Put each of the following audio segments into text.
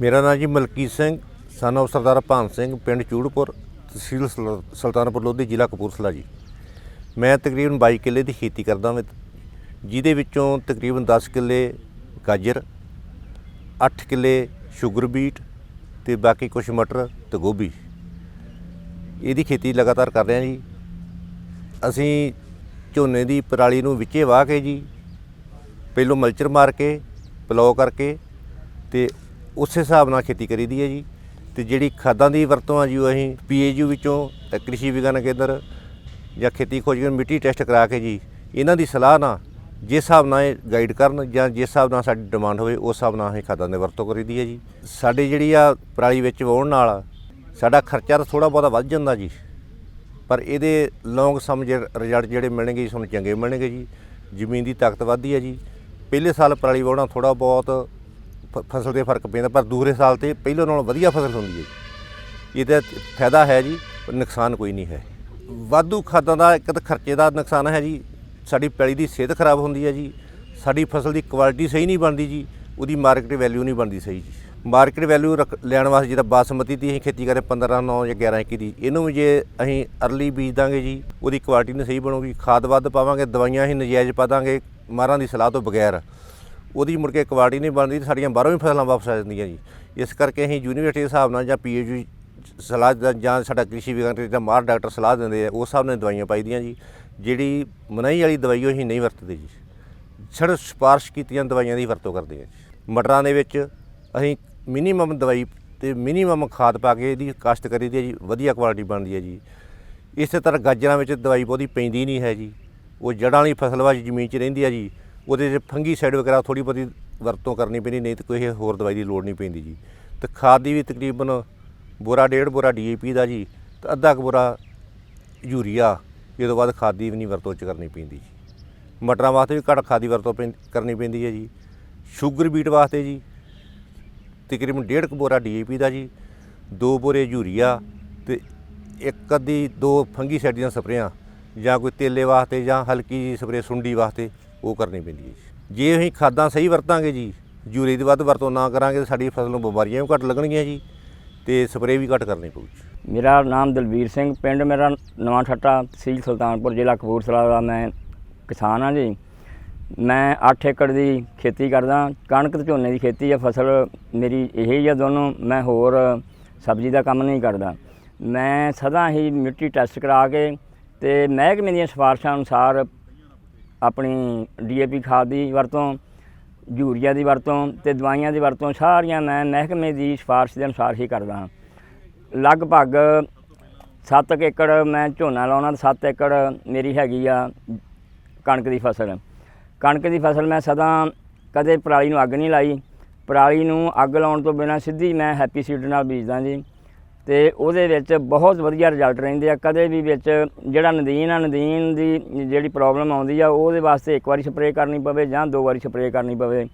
ਮੇਰਾ ਨਾਮ ਜੀ ਮਲਕੀਤ ਸਿੰਘ ਸਨ of ਸਰਦਾਰ ਭਾਨ ਸਿੰਘ, ਪਿੰਡ ਚੂੜਪੁਰ, ਤਹਿਸੀਲ ਸੁਲ- ਸੁਲਤਾਨਪੁਰ ਲੋਧੀ, ਜ਼ਿਲ੍ਹਾ ਕਪੂਰਥਲਾ ਜੀ। ਮੈਂ ਤਕਰੀਬਨ 22 ਕਿੱਲੇ ਦੀ ਖੇਤੀ ਕਰਦਾ ਹਾਂ ਜਿਹਦੇ ਵਿੱਚੋਂ ਤਕਰੀਬਨ 10 ਕਿੱਲੇ ਗਾਜਰ 8 ਕਿੱਲੇ ਸ਼ੂਗਰ ਬੀਟ ਤੇ ਬਾਕੀ ਕੁਝ ਮਟਰ ਤੇ ਗੋਭੀ। ਇਹਦੀ ਖੇਤੀ ਲਗਾਤਾਰ ਕਰ ਰਹੇ ਹਾਂ ਜੀ। ਅਸੀਂ ਝੋਨੇ ਦੀ ਪਰਾਲੀ ਨੂੰ ਵਿੱਚੇ ਵਾਹ ਕੇ ਜੀ, ਪਹਿਲੋਂ ਮਲਚਰ ਮਾਰ ਕੇ ਪਲੋ ਕਰਕੇ ਤੇ ਉਸੇ ਹਿਸਾਬ ਨਾਲ ਖੇਤੀ ਕਰੀਦੀ ਹੈ ਜੀ। ਤੇ ਜਿਹੜੀ ਖਾਦਾਂ ਦੀ ਵਰਤੋਂ ਆ ਜੀ ਉਹ ਅਸੀਂ ਪੀਏਯੂ ਵਿੱਚੋਂ ਕ੍ਰਿਸ਼ੀ ਵਿਗਿਆਨ ਕੇਂਦਰ ਜਾਂ ਖੇਤੀ ਖੋਜ ਕੇਂਦਰ ਮਿੱਟੀ ਟੈਸਟ ਕਰਾ ਕੇ ਜੀ, ਇਹਨਾਂ ਦੀ ਸਲਾਹ ਨਾਲ ਜਿਸ ਹਿਸਾਬ ਨਾਲ ਇਹ ਗਾਈਡ ਕਰਨ ਜਾਂ ਜਿਸ ਹਿਸਾਬ ਨਾਲ ਸਾਡੀ ਡਿਮਾਂਡ ਹੋਵੇ, ਉਸ ਹਿਸਾਬ ਨਾਲ ਅਸੀਂ ਖਾਦਾਂ ਦੀ ਵਰਤੋਂ ਕਰੀਦੀ ਹੈ ਜੀ। ਸਾਡੀ ਜਿਹੜੀ ਆ ਪਰਾਲੀ ਵਿੱਚ ਵਾਉਣ ਨਾਲ ਸਾਡਾ ਖਰਚਾ ਤਾਂ ਥੋੜਾ ਬਹੁਤਾ ਵੱਧ ਜਾਂਦਾ ਜੀ। ਪਰ ਇਹਦੇ ਲੌਂਗ ਸਮ ਰਿਜ਼ਲਟ ਜਿਹੜੇ ਮਿਲਣਗੇ ਜੀ ਤੁਹਾਨੂੰ ਚੰਗੇ ਮਿਲਣਗੇ ਜੀ। ਜ਼ਮੀਨ ਦੀ ਤਾਕਤ ਵੱਧਦੀ ਹੈ ਜੀ। ਪਹਿਲੇ ਸਾਲ ਪਰਾਲੀ ਵਾਉਣਾ ਥੋੜਾ ਬਹੁਤ ਫ- ਫਸਲ ਤੇ ਫ਼ਰਕ ਪੈਂਦਾ, ਪਰ ਦੂਸਰੇ ਸਾਲ ਤੇ ਪਹਿਲੇ ਨਾਲੋਂ ਵਧੀਆ ਫਸਲ ਹੁੰਦੀ ਹੈ ਜੀ। ਇਹਦਾ ਫਾਇਦਾ ਹੈ ਜੀ, ਪਰ ਨੁਕਸਾਨ ਕੋਈ ਨਹੀਂ ਹੈ। ਵਾਧੂ ਖਾਦਾਂ ਦਾ ਇੱਕ ਤਾਂ ਖਰਚੇ ਦਾ ਨੁਕਸਾਨ ਹੈ ਜੀ, ਸਾਡੀ ਪੈਲੀ ਦੀ ਸਿਹਤ ਖਰਾਬ ਹੁੰਦੀ ਹੈ ਜੀ, ਸਾਡੀ ਫਸਲ ਦੀ ਕੁਆਲਿਟੀ ਸਹੀ ਨਹੀਂ ਬਣਦੀ ਜੀ, ਉਹਦੀ ਮਾਰਕੀਟ ਵੈਲਿਊ ਨਹੀਂ ਬਣਦੀ ਸਹੀ ਜੀ। ਮਾਰਕੀਟ ਵੈਲਿਊ ਲੈਣ ਵਾਸਤੇ ਜਿਹੜਾ ਬਾਸਮਤੀ ਦੀ ਅਸੀਂ ਖੇਤੀ ਕਰਦੇ 15 9 ਜਾਂ 11 21 ਦੀ, ਇਹਨੂੰ ਵੀ ਜੇ ਅਸੀਂ ਅਰਲੀ ਬੀਜ ਦਾਂਗੇ ਜੀ, ਉਹਦੀ ਕੁਆਲਿਟੀ ਨਹੀਂ ਸਹੀ ਬਣੂਗੀ, ਖਾਦ ਵੱਧ ਪਾਵਾਂਗੇ, ਦਵਾਈਆਂ ਅਸੀਂ ਨਜਾਇਜ਼ ਪਾ ਦਾਂਗੇ, ਮਾਰਾਂ ਦੀ ਸਲਾਹ ਤੋਂ ਬਗੈਰ। ਉਹਦੀ ਮੁੜ ਕੇ ਕੁਆਲਿਟੀ ਨਹੀਂ ਬਣਦੀ ਤੇ ਸਾਡੀਆਂ ਬਾਹਰੋਂ ਵੀ ਫਸਲਾਂ ਵਾਪਸ ਆ ਜਾਂਦੀਆਂ ਜੀ। ਇਸ ਕਰਕੇ ਅਸੀਂ ਯੂਨੀਵਰਸਿਟੀ ਦੇ ਹਿਸਾਬ ਨਾਲ ਜਾਂ ਪੀਏਯੂ ਸਲਾਹ ਜਾਂ ਸਾਡਾ ਕ੍ਰਿਸ਼ੀ ਵਿਗਿਆਨ ਤੇ ਜਾਂ ਮਾਹਰ ਡਾਕਟਰ ਸਲਾਹ ਦਿੰਦੇ ਆ, ਉਸ ਹਿਸਾਬ ਨਾਲ ਦਵਾਈਆਂ ਪਾਈਦੀਆਂ ਜੀ। ਜਿਹੜੀ ਮਨਾਈ ਵਾਲੀ ਦਵਾਈ ਉਹ ਅਸੀਂ ਨਹੀਂ ਵਰਤਦੇ ਜੀ। ਸਿਰਫ ਸਿਫਾਰਿਸ਼ ਕੀਤੀਆਂ ਦਵਾਈਆਂ ਦੀ ਵਰਤੋਂ ਕਰਦੇ ਆ ਜੀ। ਮਟਰਾਂ ਦੇ ਵਿੱਚ ਅਸੀਂ ਮਿਨੀਮਮ ਦਵਾਈ ਤੇ ਮਿਨੀਮਮ ਖਾਦ ਪਾ ਕੇ ਇਹਦੀ ਕਾਸ਼ਤ ਕਰੀਦੀ ਹੈ ਜੀ, ਵਧੀਆ ਕੁਆਲਿਟੀ ਬਣਦੀ ਹੈ ਜੀ। ਇਸੇ ਤਰ੍ਹਾਂ ਗਾਜਰਾਂ ਵਿੱਚ ਦਵਾਈ ਬਹੁਤੀ ਪੈਂਦੀ ਨਹੀਂ ਹੈ ਜੀ। ਉਹ ਜੜ੍ਹਾਂ ਵਾਲੀ ਫਸਲ ਵਾ ਜ਼ਮੀਨ 'ਚ ਰਹਿੰਦੀ ਹੈ ਜੀ। ਉਹਦੇ 'ਚ ਫੰਗੀ ਸਾਈਡ ਵਗੈਰਾ ਥੋੜੀ ਬਹੁਤੀ ਵਰਤੋਂ ਕਰਨੀ ਪੈਂਦੀ, ਨਹੀਂ ਤਾਂ ਕੋਈ ਹੋਰ ਦਵਾਈ ਦੀ ਲੋੜ ਨਹੀਂ ਪੈਂਦੀ ਜੀ। ਤੇ ਖਾਦ ਦੀ ਵੀ ਤਕਰੀਬਨ ਬੋਰਾ ਡੇਢ ਬੋਰਾ ਡੀਏਪੀ ਦਾ ਜੀ, ਤੇ ਅੱਧਾ ਕੁ ਬੋਰਾ ਯੂਰੀਆ, ਇਹ ਤੋਂ ਬਾਅਦ ਖਾਦ ਦੀ ਵੀ ਨਹੀਂ ਵਰਤੋਂ ਚ ਕਰਨੀ ਪੈਂਦੀ ਜੀ। ਮਟਰਾਂ ਵਾਸਤੇ ਵੀ ਘੱਟ ਖਾਦ ਦੀ ਵਰਤੋਂ ਪੈਂ- ਕਰਨੀ ਪੈਂਦੀ ਹੈ ਜੀ। ਸ਼ੂਗਰ ਬੀਟ ਵਾਸਤੇ ਜੀ, ਤਕਰੀਬਨ ਡੇਢ ਕੁ ਬੋਰਾ ਡੀਏਪੀ ਦਾ ਜੀ, ਦੋ ਬੋਰੇ ਯੂਰੀਆ ਤੇ ਇੱਕ ਅੱਧੀ ਦੋ ਫੰਗੀ ਦੀਆਂ ਸਪਰੇਆਂ ਜਾਂ ਕੋਈ ਤੇਲੇ ਵਾਸਤੇ ਜਾਂ ਹਲਕੀ ਜੀ ਸਪਰੇ ਸੁੰਡੀ ਵਾਸਤੇ ਉਹ ਕਰਨੀ ਪੈਂਦੀ ਹੈ ਜੀ। ਜੇ ਅਸੀਂ ਖਾਦਾਂ ਸਹੀ ਵਰਤਾਂਗੇ ਜੀ ਯੂਰੀ ਦੀ ਵੱਧ ਵਰਤੋਂ ਨਾ ਕਰਾਂਗੇ ਤਾਂ ਸਾਡੀ ਫਸਲ ਨੂੰ ਬਿਮਾਰੀਆਂ ਵੀ ਘੱਟ ਲੱਗਣਗੀਆਂ ਜੀ ਤੇ ਸਪਰੇਅ ਵੀ ਘੱਟ ਕਰਨੀ ਪਊ ਜੀ। ਮੇਰਾ ਨਾਮ ਦਲਵੀਰ ਸਿੰਘ ਪਿੰਡ, ਮੇਰਾ ਨਵਾਂ ਠੱਟਾ, ਤਹਿਸੀਲ ਸੁਲਤਾਨਪੁਰ, ਜ਼ਿਲ੍ਹਾ ਕਪੂਰਥਲਾ ਦਾ ਮੈਂ ਕਿਸਾਨ ਹਾਂ ਜੀ। ਮੈਂ 8 ਏਕੜ ਦੀ ਖੇਤੀ ਕਰਦਾ, ਕਣਕ ਤੇ ਝੋਨੇ ਦੀ ਖੇਤੀ ਆ, ਫਸਲ ਮੇਰੀ ਇਹ ਹੀ ਆ ਦੋਨੋਂ, ਮੈਂ ਹੋਰ ਸਬਜ਼ੀ ਦਾ ਕੰਮ ਨਹੀਂ ਕਰਦਾ। ਮੈਂ ਸਦਾ ਹੀ ਮਿੱਟੀ ਟੈਸਟ ਕਰਾ ਕੇ ਤੇ ਮਹਿਕਮੇ ਦੀਆਂ ਸਿਫਾਰਿਸ਼ਾਂ ਅਨੁਸਾਰ ਆਪਣੀ ਡੀਏਪੀ ਖਾਦ ਦੀ ਵਰਤੋਂ, ਯੂਰੀਆ ਦੀ ਵਰਤੋਂ ਤੇ ਦਵਾਈਆਂ ਦੀ ਵਰਤੋਂ ਸਾਰੀਆਂ ਮੈਂ ਮਹਿਕਮੇ ਦੀ ਸਿਫਾਰਿਸ਼ ਦੇ ਅਨੁਸਾਰ ਹੀ ਕਰਦਾ ਹਾਂ। ਲਗਭਗ 7 ਏਕੜ ਮੈਂ ਝੋਨਾ ਲਾਉਣਾ ਤੇ 7 ਏਕੜ ਮੇਰੀ ਹੈਗੀ ਆ ਕਣਕ ਦੀ ਫਸਲ। ਕਣਕ ਦੀ ਫਸਲ ਮੈਂ ਸਦਾ ਕਦੇ ਪਰਾਲੀ ਨੂੰ ਅੱਗ ਨਹੀਂ ਲਾਈ। ਪਰਾਲੀ ਨੂੰ ਅੱਗ ਲਾਉਣ ਤੋਂ ਬਿਨਾਂ ਸਿੱਧੀ ਮੈਂ ਹੈਪੀ ਸੀਡ ਨਾਲ ਬੀਜਦਾ ਜੀ। ਤੇ ਉਹਦੇ ਵਿੱਚ ਬਹੁਤ ਵਧੀਆ ਰਿਜ਼ਲਟ ਰਹਿੰਦੇ ਆ। ਕਦੇ ਵੀ ਵਿੱਚ ਜਿਹੜਾ ਨਦੀਨ ਆ, ਨਦੀਨ ਦੀ ਜਿਹੜੀ ਪ੍ਰੋਬਲਮ ਆਉਂਦੀ ਆ, ਉਹਦੇ ਵਾਸਤੇ ਇੱਕ ਵਾਰੀ ਸਪਰੇਅ ਕਰਨੀ ਪਵੇ ਜਾਂ ਦੋ ਵਾਰੀ ਸਪਰੇਅ ਕਰਨੀ ਪਵੇ।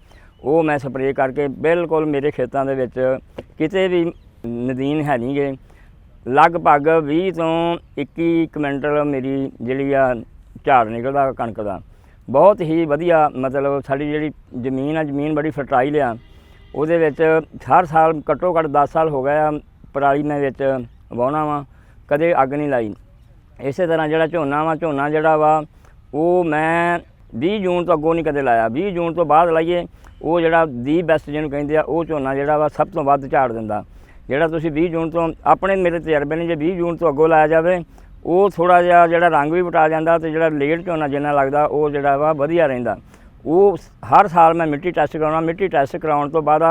ਉਹ ਮੈਂ ਸਪਰੇਅ ਕਰਕੇ ਬਿਲਕੁਲ ਮੇਰੇ ਖੇਤਾਂ ਦੇ ਵਿੱਚ ਕਿਤੇ ਵੀ ਨਦੀਨ ਹੈ ਨਹੀਂਗੇ ਲਗਭਗ 20 ਤੋਂ 21 ਕੁਇੰਟਲ ਮੇਰੀ ਜਿਹੜੀ ਆ ਝਾੜ ਨਿਕਲਦਾ ਕਣਕ ਦਾ। ਬਹੁਤ ਹੀ ਵਧੀਆ ਮਤਲਬ ਸਾਡੀ ਜਿਹੜੀ ਜ਼ਮੀਨ ਆ, ਜ਼ਮੀਨ ਬੜੀ ਫਰਟਾਈਲ ਆ। ਉਹਦੇ ਵਿੱਚ ਹਰ ਸਾਲ ਘੱਟੋ ਘੱਟ 10 ਸਾਲ ਹੋ ਗਏ ਆ ਪਰਾਲੀ ਮੈਂ ਵਿੱਚ ਵਾਹੁਣਾ ਵਾ, ਕਦੇ ਅੱਗ ਨਹੀਂ ਲਾਈ। ਇਸੇ ਤਰ੍ਹਾਂ ਜਿਹੜਾ ਝੋਨਾ ਵਾ, ਝੋਨਾ ਜਿਹੜਾ ਵਾ, ਉਹ ਮੈਂ 20 ਜੂਨ ਤੋਂ ਅੱਗੋਂ ਨਹੀਂ ਕਦੇ ਲਾਇਆ। 20 ਜੂਨ ਤੋਂ ਬਾਅਦ ਲਾਈਏ, ਉਹ ਜਿਹੜਾ ਦੀ ਬੈਸਟ ਜਿਹਨੂੰ ਕਹਿੰਦੇ ਆ, ਉਹ ਝੋਨਾ ਜਿਹੜਾ ਵਾ ਸਭ ਤੋਂ ਵੱਧ ਝਾੜ ਦਿੰਦਾ। ਜਿਹੜਾ ਤੁਸੀਂ 20 ਜੂਨ ਤੋਂ ਆਪਣੇ ਮੇਰੇ ਤਜਰਬੇ ਨੇ, ਜੇ 20 ਜੂਨ ਤੋਂ ਅੱਗੋਂ ਲਾਇਆ ਜਾਵੇ, ਉਹ ਥੋੜਾ ਜਿਹਾ ਜਿਹੜਾ ਰੰਗ ਵੀ ਵਟਾ ਜਾਂਦਾ ਤੇ ਜਿਹੜਾ ਲੇਟ ਝੋਨਾ ਜਿੰਨਾ ਲੱਗਦਾ, ਉਹ ਜਿਹੜਾ ਵਾ ਵਧੀਆ ਰਹਿੰਦਾ। ਉਹ ਹਰ ਸਾਲ ਮੈਂ ਮਿੱਟੀ ਟੈਸਟ ਕਰਾਉਣਾ, ਮਿੱਟੀ ਟੈਸਟ ਕਰਾਉਣ ਤੋਂ ਬਾਅਦ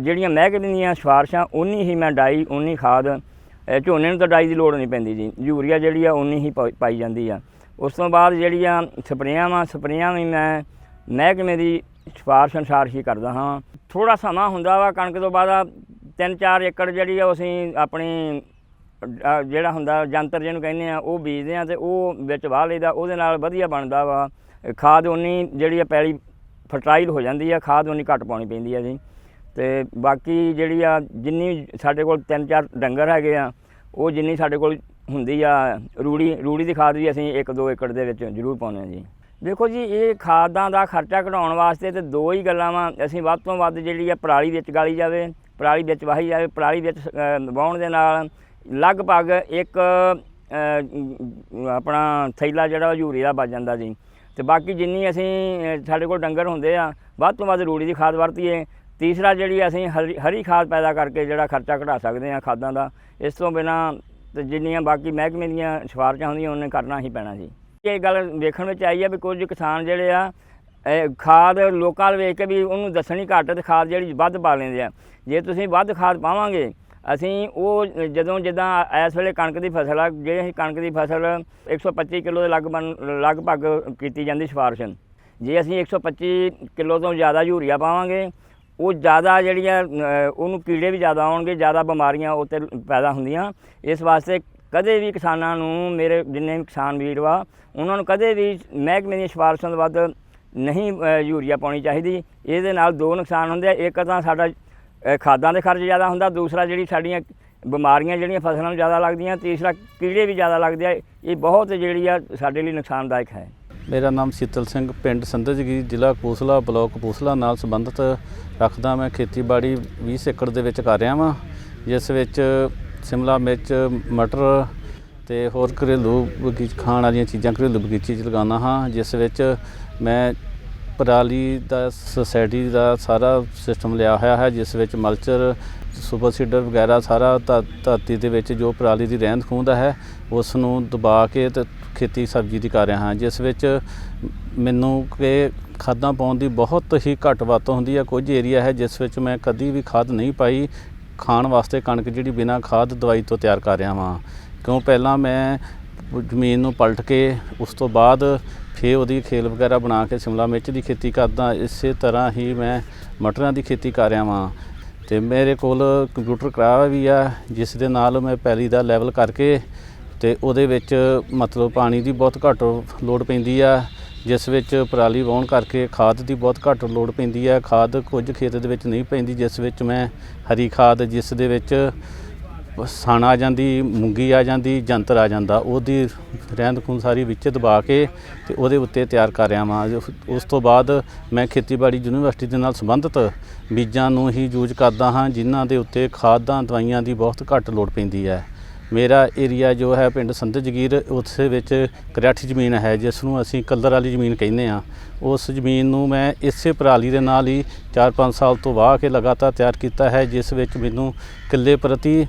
ਜਿਹੜੀਆਂ ਮਹਿਕਮੇ ਦੀਆਂ ਸਿਫਾਰਸ਼ਾਂ ਉਨੀ ਹੀ ਮੈਂ ਡਾਈ ਉਨੀ ਖਾਦ ਝੋਨੇ ਨੂੰ ਤਾਂ ਡਾਈ ਦੀ ਲੋੜ ਨਹੀਂ ਪੈਂਦੀ ਜੀ। ਯੂਰੀਆ ਜਿਹੜੀ ਆ ਉਨੀ ਹੀ ਪਾਈ- ਜਾਂਦੀ ਆ। ਉਸ ਤੋਂ ਬਾਅਦ ਜਿਹੜੀਆਂ ਸਪਰੇਆਂ ਵਾ, ਸਪਰੇਆਂ ਵੀ ਮੈਂ ਮਹਿਕਮੇ ਦੀ ਸਿਫਾਰਸ਼ ਅਨੁਸਾਰ ਹੀ ਕਰਦਾ ਹਾਂ। ਥੋੜਾ ਸਮਾਂ ਹੁੰਦਾ ਵਾ, ਕਣਕ ਤੋਂ ਬਾਅਦ ਆ ਤਿੰਨ ਚਾਰ ਏਕੜ ਜਿਹੜੀ ਆ, ਅਸੀਂ ਆਪਣੀ ਜਿਹੜਾ ਹੁੰਦਾ, ਜੰਤਰ ਜਿਹਨੂੰ ਕਹਿੰਦੇ ਆ, ਉਹ ਬੀਜਦੇ ਆ ਤੇ ਉਹ ਵਿੱਚ ਵਾਹ ਲਈਦਾ, ਉਹਦੇ ਨਾਲ ਵਧੀਆ ਬਣਦਾ ਵਾ। ਖਾਦ ਉਨੀ ਜਿਹੜੀ ਆ, ਪੈਲੀ ਫਰਟਾਈਲ ਹੋ ਜਾਂਦੀ ਆ, ਖਾਦ ਉਨੀ ਘੱਟ ਪਾਉਣੀ ਪੈਂਦੀ ਆ ਜੀ। ਤੇ ਬਾਕੀ ਜਿਹੜੀ ਆ ਜਿੰਨੀ ਸਾਡੇ ਕੋਲ ਤਿੰਨ ਚਾਰ ਡੰਗਰ ਹੈਗੇ ਆ ਉਹ ਜਿੰਨੀ ਸਾਡੇ ਕੋਲ ਹੁੰਦੀ ਆ ਰੂੜੀ ਰੂੜੀ ਦੀ ਖਾਦ ਵੀ ਅਸੀਂ 1-2 ਏਕੜ ਦੇ ਵਿੱਚ ਜ਼ਰੂਰ ਪਾਉਂਦੇ ਆ ਜੀ। ਦੇਖੋ ਜੀ ਇਹ ਖਾਦਾਂ ਦਾ ਖਰਚਾ ਘਟਾਉਣ ਵਾਸਤੇ ਤੇ ਦੋ ਹੀ ਗੱਲਾਂ ਵਾ। ਅਸੀਂ ਵੱਧ ਤੋਂ ਵੱਧ ਜਿਹੜੀ ਆ ਪਰਾਲੀ ਵਿੱਚ ਗਾਲੀ ਜਾਵੇ ਪਰਾਲੀ ਵਿੱਚ ਵਾਹੀ ਜਾਵੇ ਪਰਾਲੀ ਵਿੱਚ ਅ, ਦੇ ਨਾਲ ਲਗਭਗ ਇੱਕ ਆਪਣਾ ਥੈਲਾ ਜਿਹੜਾ ਯੂਰੀ ਦਾ ਬਚ ਜਾਂਦਾ ਜੀ। ਤੇ ਬਾਕੀ ਜਿੰਨੀ ਅਸੀਂ ਸਾਡੇ ਕੋਲ ਡੰਗਰ ਹੁੰਦੇ ਆ ਵੱਧ ਤੋਂ ਵੱਧ ਰੂੜੀ ਦੀ ਖਾਦ ਵਰਤੀਏ ਤੀਸਰਾ ਜਿਹੜੀ ਅਸੀਂ ਹਰੀ ਹਰੀ ਖਾਦ ਪੈਦਾ ਕਰਕੇ ਜਿਹੜਾ ਖਰਚਾ ਘਟਾ ਸਕਦੇ ਹਾਂ ਖਾਦਾਂ ਦਾ, ਇਸ ਤੋਂ ਬਿਨਾ ਜਿੰਨੀਆਂ ਬਾਕੀ ਮਹਿਕਮੇ ਦੀਆਂ ਸਿਫਾਰਸ਼ਾਂ ਹੁੰਦੀਆਂ, ਉਹਨੇ ਕਰਨਾ ਹੀ ਪੈਣਾ ਸੀ ਇਹ ਗੱਲ ਵੇਖਣ ਵਿੱਚ ਆਈ ਆ ਵੀ ਕੁਝ ਕਿਸਾਨ ਜਿਹੜੇ ਆ ਖਾਦ ਲੋਕਾਂ ਵੱਲ ਵੇਖ ਕੇ ਵੀ ਉਹਨੂੰ ਦੱਸਣੀ ਘੱਟ ਤੇ ਖਾਦ ਜਿਹੜੀ ਵੱਧ ਪਾ ਲੈਂਦੇ ਆ। ਜੇ ਤੁਸੀਂ ਵੱਧ ਖਾਦ ਪਾਵਾਂਗੇ, ਅਸੀਂ ਉਹ ਜਦੋਂ ਜਿੱਦਾਂ ਇਸ ਵੇਲੇ ਕਣਕ ਦੀ ਫਸਲ ਆ ਜੇ ਅਸੀਂ ਕਣਕ ਦੀ ਫਸਲ 125 ਕਿਲੋ ਦੇ ਲਗਭਗ ਲਗਭਗ ਕੀਤੀ ਜਾਂਦੀ ਸਿਫਾਰਿਸ਼। ਜੇ ਅਸੀਂ 125 ਕਿਲੋ ਤੋਂ ਜ਼ਿਆਦਾ ਯੂਰੀਆ ਪਾਵਾਂਗੇ ਉਹ ਜ਼ਿਆਦਾ ਜਿਹੜੀਆਂ ਉਹਨੂੰ ਕੀੜੇ ਵੀ ਜ਼ਿਆਦਾ ਆਉਣਗੇ, ਜ਼ਿਆਦਾ ਬਿਮਾਰੀਆਂ ਉਹ 'ਤੇ ਪੈਦਾ ਹੁੰਦੀਆਂ। ਇਸ ਵਾਸਤੇ ਕਦੇ ਵੀ ਕਿਸਾਨਾਂ ਨੂੰ, ਮੇਰੇ ਜਿੰਨੇ ਕਿਸਾਨ ਵੀਰ ਵਾ, ਉਹਨਾਂ ਨੂੰ ਕਦੇ ਵੀ ਮਹਿਕਮੇ ਦੀਆਂ ਸਿਫਾਰਸ਼ਾਂ ਤੋਂ ਵੱਧ ਨਹੀਂ ਯੂਰੀਆ ਪਾਉਣੀ ਚਾਹੀਦੀ। ਇਹਦੇ ਨਾਲ ਦੋ ਨੁਕਸਾਨ ਹੁੰਦੇ ਆ। ਇੱਕ ਤਾਂ ਸਾਡਾ ਖਾਦਾਂ ਦੇ ਖਰਚ ਜ਼ਿਆਦਾ ਹੁੰਦਾ। ਦੂਸਰਾ ਜਿਹੜੀ ਸਾਡੀਆਂ ਬਿਮਾਰੀਆਂ ਜਿਹੜੀਆਂ ਫਸਲਾਂ ਨੂੰ ਜ਼ਿਆਦਾ ਲੱਗਦੀਆਂ। ਤੀਸਰਾ ਕੀੜੇ ਵੀ ਜ਼ਿਆਦਾ ਲੱਗਦੇ ਆ। ਇਹ ਬਹੁਤ ਜਿਹੜੀ ਆ ਸਾਡੇ ਲਈ ਨੁਕਸਾਨਦਾਇਕ ਹੈ। ਮੇਰਾ ਨਾਮ ਸ਼ੀਤਲ ਸਿੰਘ, ਪਿੰਡ ਸੰਧਜਗੀ, ਜ਼ਿਲ੍ਹਾ ਕਪੂਰਥਲਾ ਬਲਾਕ ਕਪੂਰਥਲਾ ਨਾਲ ਸੰਬੰਧਿਤ ਰੱਖਦਾ ਮੈਂ ਖੇਤੀਬਾੜੀ 20 ਏਕੜ ਦੇ ਵਿੱਚ ਕਰ ਰਿਹਾ ਵਾਂ, ਜਿਸ ਵਿੱਚ ਸ਼ਿਮਲਾ ਮਿਰਚ, ਮਟਰ ਤੇ ਹੋਰ ਘਰੇਲੂ ਬਗੀਚ, ਖਾਣ ਵਾਲੀਆਂ ਚੀਜ਼ਾਂ, ਘਰੇਲੂ ਬਗੀਚੇ 'ਚ ਲਗਾਉਂਦਾ ਹਾਂ, ਜਿਸ ਵਿੱਚ ਮੈਂ ਪਰਾਲੀ ਦਾ ਸੋਸਾਇਟੀ ਦਾ ਸਾਰਾ ਸਿਸਟਮ ਲਿਆ ਹੋਇਆ ਹੈ, ਜਿਸ ਵਿੱਚ ਮਲਚਰ, ਸੁਪਰ ਸੀਡਰ ਵਗੈਰਾ ਸਾਰਾ ਧਾ- ਧਰਤੀ ਦੇ ਵਿੱਚ ਜੋ ਪਰਾਲੀ ਦੀ ਰਹਿੰਦ ਖੂੰਹਦ ਹੈ ਉਸ ਨੂੰ ਦਬਾ ਕੇ ਤੇ ਖੇਤੀ ਸਬਜ਼ੀ ਦੀ ਕਰ ਰਿਹਾ ਹਾਂ, ਜਿਸ ਵਿੱਚ ਮੈਨੂੰ ਕਿ ਖਾਦਾਂ ਪਾਉਣ ਦੀ ਬਹੁਤ ਹੀ ਘੱਟ ਵਰਤੋਂ ਹੁੰਦੀ ਹੈ ਕੁਝ ਏਰੀਆ ਹੈ ਜਿਸ ਵਿੱਚ ਮੈਂ ਕਦੀ ਵੀ ਖਾਦ ਨਹੀਂ ਪਾਈ। ਖਾਣ ਵਾਸਤੇ ਕਣਕ ਜਿਹੜੀ ਬਿਨਾਂ ਖਾਦ ਦਵਾਈ ਤੋਂ ਤਿਆਰ ਕਰ ਰਿਹਾ ਹਾਂ ਕਿਉਂ? ਪਹਿਲਾਂ ਮੈਂ ਜ਼ਮੀਨ ਨੂੰ ਪਲਟ ਕੇ ਉਸ ਤੋਂ ਬਾਅਦ ਫੇਰ ਉਹਦੀ ਖੇਲ ਵਗੈਰਾ ਬਣਾ ਕੇ ਸ਼ਿਮਲਾ ਮਿਰਚ ਦੀ ਖੇਤੀ ਕਰਦਾ। ਇਸੇ ਤਰ੍ਹਾਂ ਹੀ ਮੈਂ ਮਟਰਾਂ ਦੀ ਖੇਤੀ ਕਰ ਰਿਹਾ ਵਾਂ। ਤੇ ਮੇਰੇ ਕੋਲ ਕੰਪਿਊਟਰ ਕਰਾਇਆ ਵੀ ਆ, ਜਿਸ ਦੇ ਨਾਲ ਮੈਂ ਪੈਲੀ ਦਾ ਲੈਵਲ ਕਰਕੇ ਤੇ ਉਹਦੇ ਵਿੱਚ ਮਤਲਬ ਪਾਣੀ ਦੀ ਬਹੁਤ ਘੱਟ ਲੋੜ ਪੈਂਦੀ ਆ, ਜਿਸ ਵਿੱਚ ਪਰਾਲੀ ਵਾਹੁਣ ਕਰਕੇ ਖਾਦ ਦੀ ਬਹੁਤ ਘੱਟ ਲੋੜ ਪੈਂਦੀ ਹੈ ਖਾਦ ਕੁਝ ਖੇਤ ਦੇ ਵਿੱਚ ਨਹੀਂ ਪੈਂਦੀ, ਜਿਸ ਵਿੱਚ ਮੈਂ ਹਰੀ ਖਾਦ, ਜਿਸ ਦੇ ਵਿੱਚ ਸਣ ਆ ਜਾਂਦੀ, ਮੂੰਗੀ ਆ ਜਾਂਦੀ, ਜੰਤਰ ਆ ਜਾਂਦਾ, ਉਹਦੀ ਰਹਿੰਦ ਖੂੰਹਦ ਸਾਰੀ ਵਿੱਚ ਦਬਾ ਕੇ ਤੇ ਉਹਦੇ ਉੱਤੇ ਤਿਆਰ ਕਰ ਰਿਹਾ ਵਾਂ। ਉਸ ਤੋਂ ਬਾਅਦ ਮੈਂ ਖੇਤੀਬਾੜੀ ਯੂਨੀਵਰਸਿਟੀ ਦੇ ਨਾਲ ਸੰਬੰਧਿਤ ਬੀਜਾਂ ਨੂੰ ਹੀ ਯੂਜ਼ ਕਰਦਾ ਹਾਂ, ਜਿਨ੍ਹਾਂ ਦੇ ਉੱਤੇ ਖਾਦਾਂ, ਦਵਾਈਆਂ ਦੀ ਬਹੁਤ ਘੱਟ ਲੋੜ ਪੈਂਦੀ ਹੈ। ਮੇਰਾ ਏਰੀਆ ਜੋ ਹੈ ਪਿੰਡ ਸੰਧ ਜਗੀਰ ਉਸ ਵਿੱਚ ਕਰਿਆਠੀ ਜ਼ਮੀਨ ਹੈ, ਜਿਸ ਨੂੰ ਅਸੀਂ ਕਲਰ ਵਾਲੀ ਜ਼ਮੀਨ ਕਹਿੰਦੇ ਆ ਉਸ ਜ਼ਮੀਨ ਨੂੰ ਮੈਂ ਇਸੇ ਪਰਾਲੀ ਦੇ ਨਾਲ ਹੀ 4-5 ਸਾਲ ਤੋਂ ਵਾਹ ਕੇ ਲਗਾਤਾਰ ਤਿਆਰ ਕੀਤਾ ਹੈ, ਜਿਸ ਵਿੱਚ ਮੈਨੂੰ ਕਿੱਲੇ ਪ੍ਰਤੀ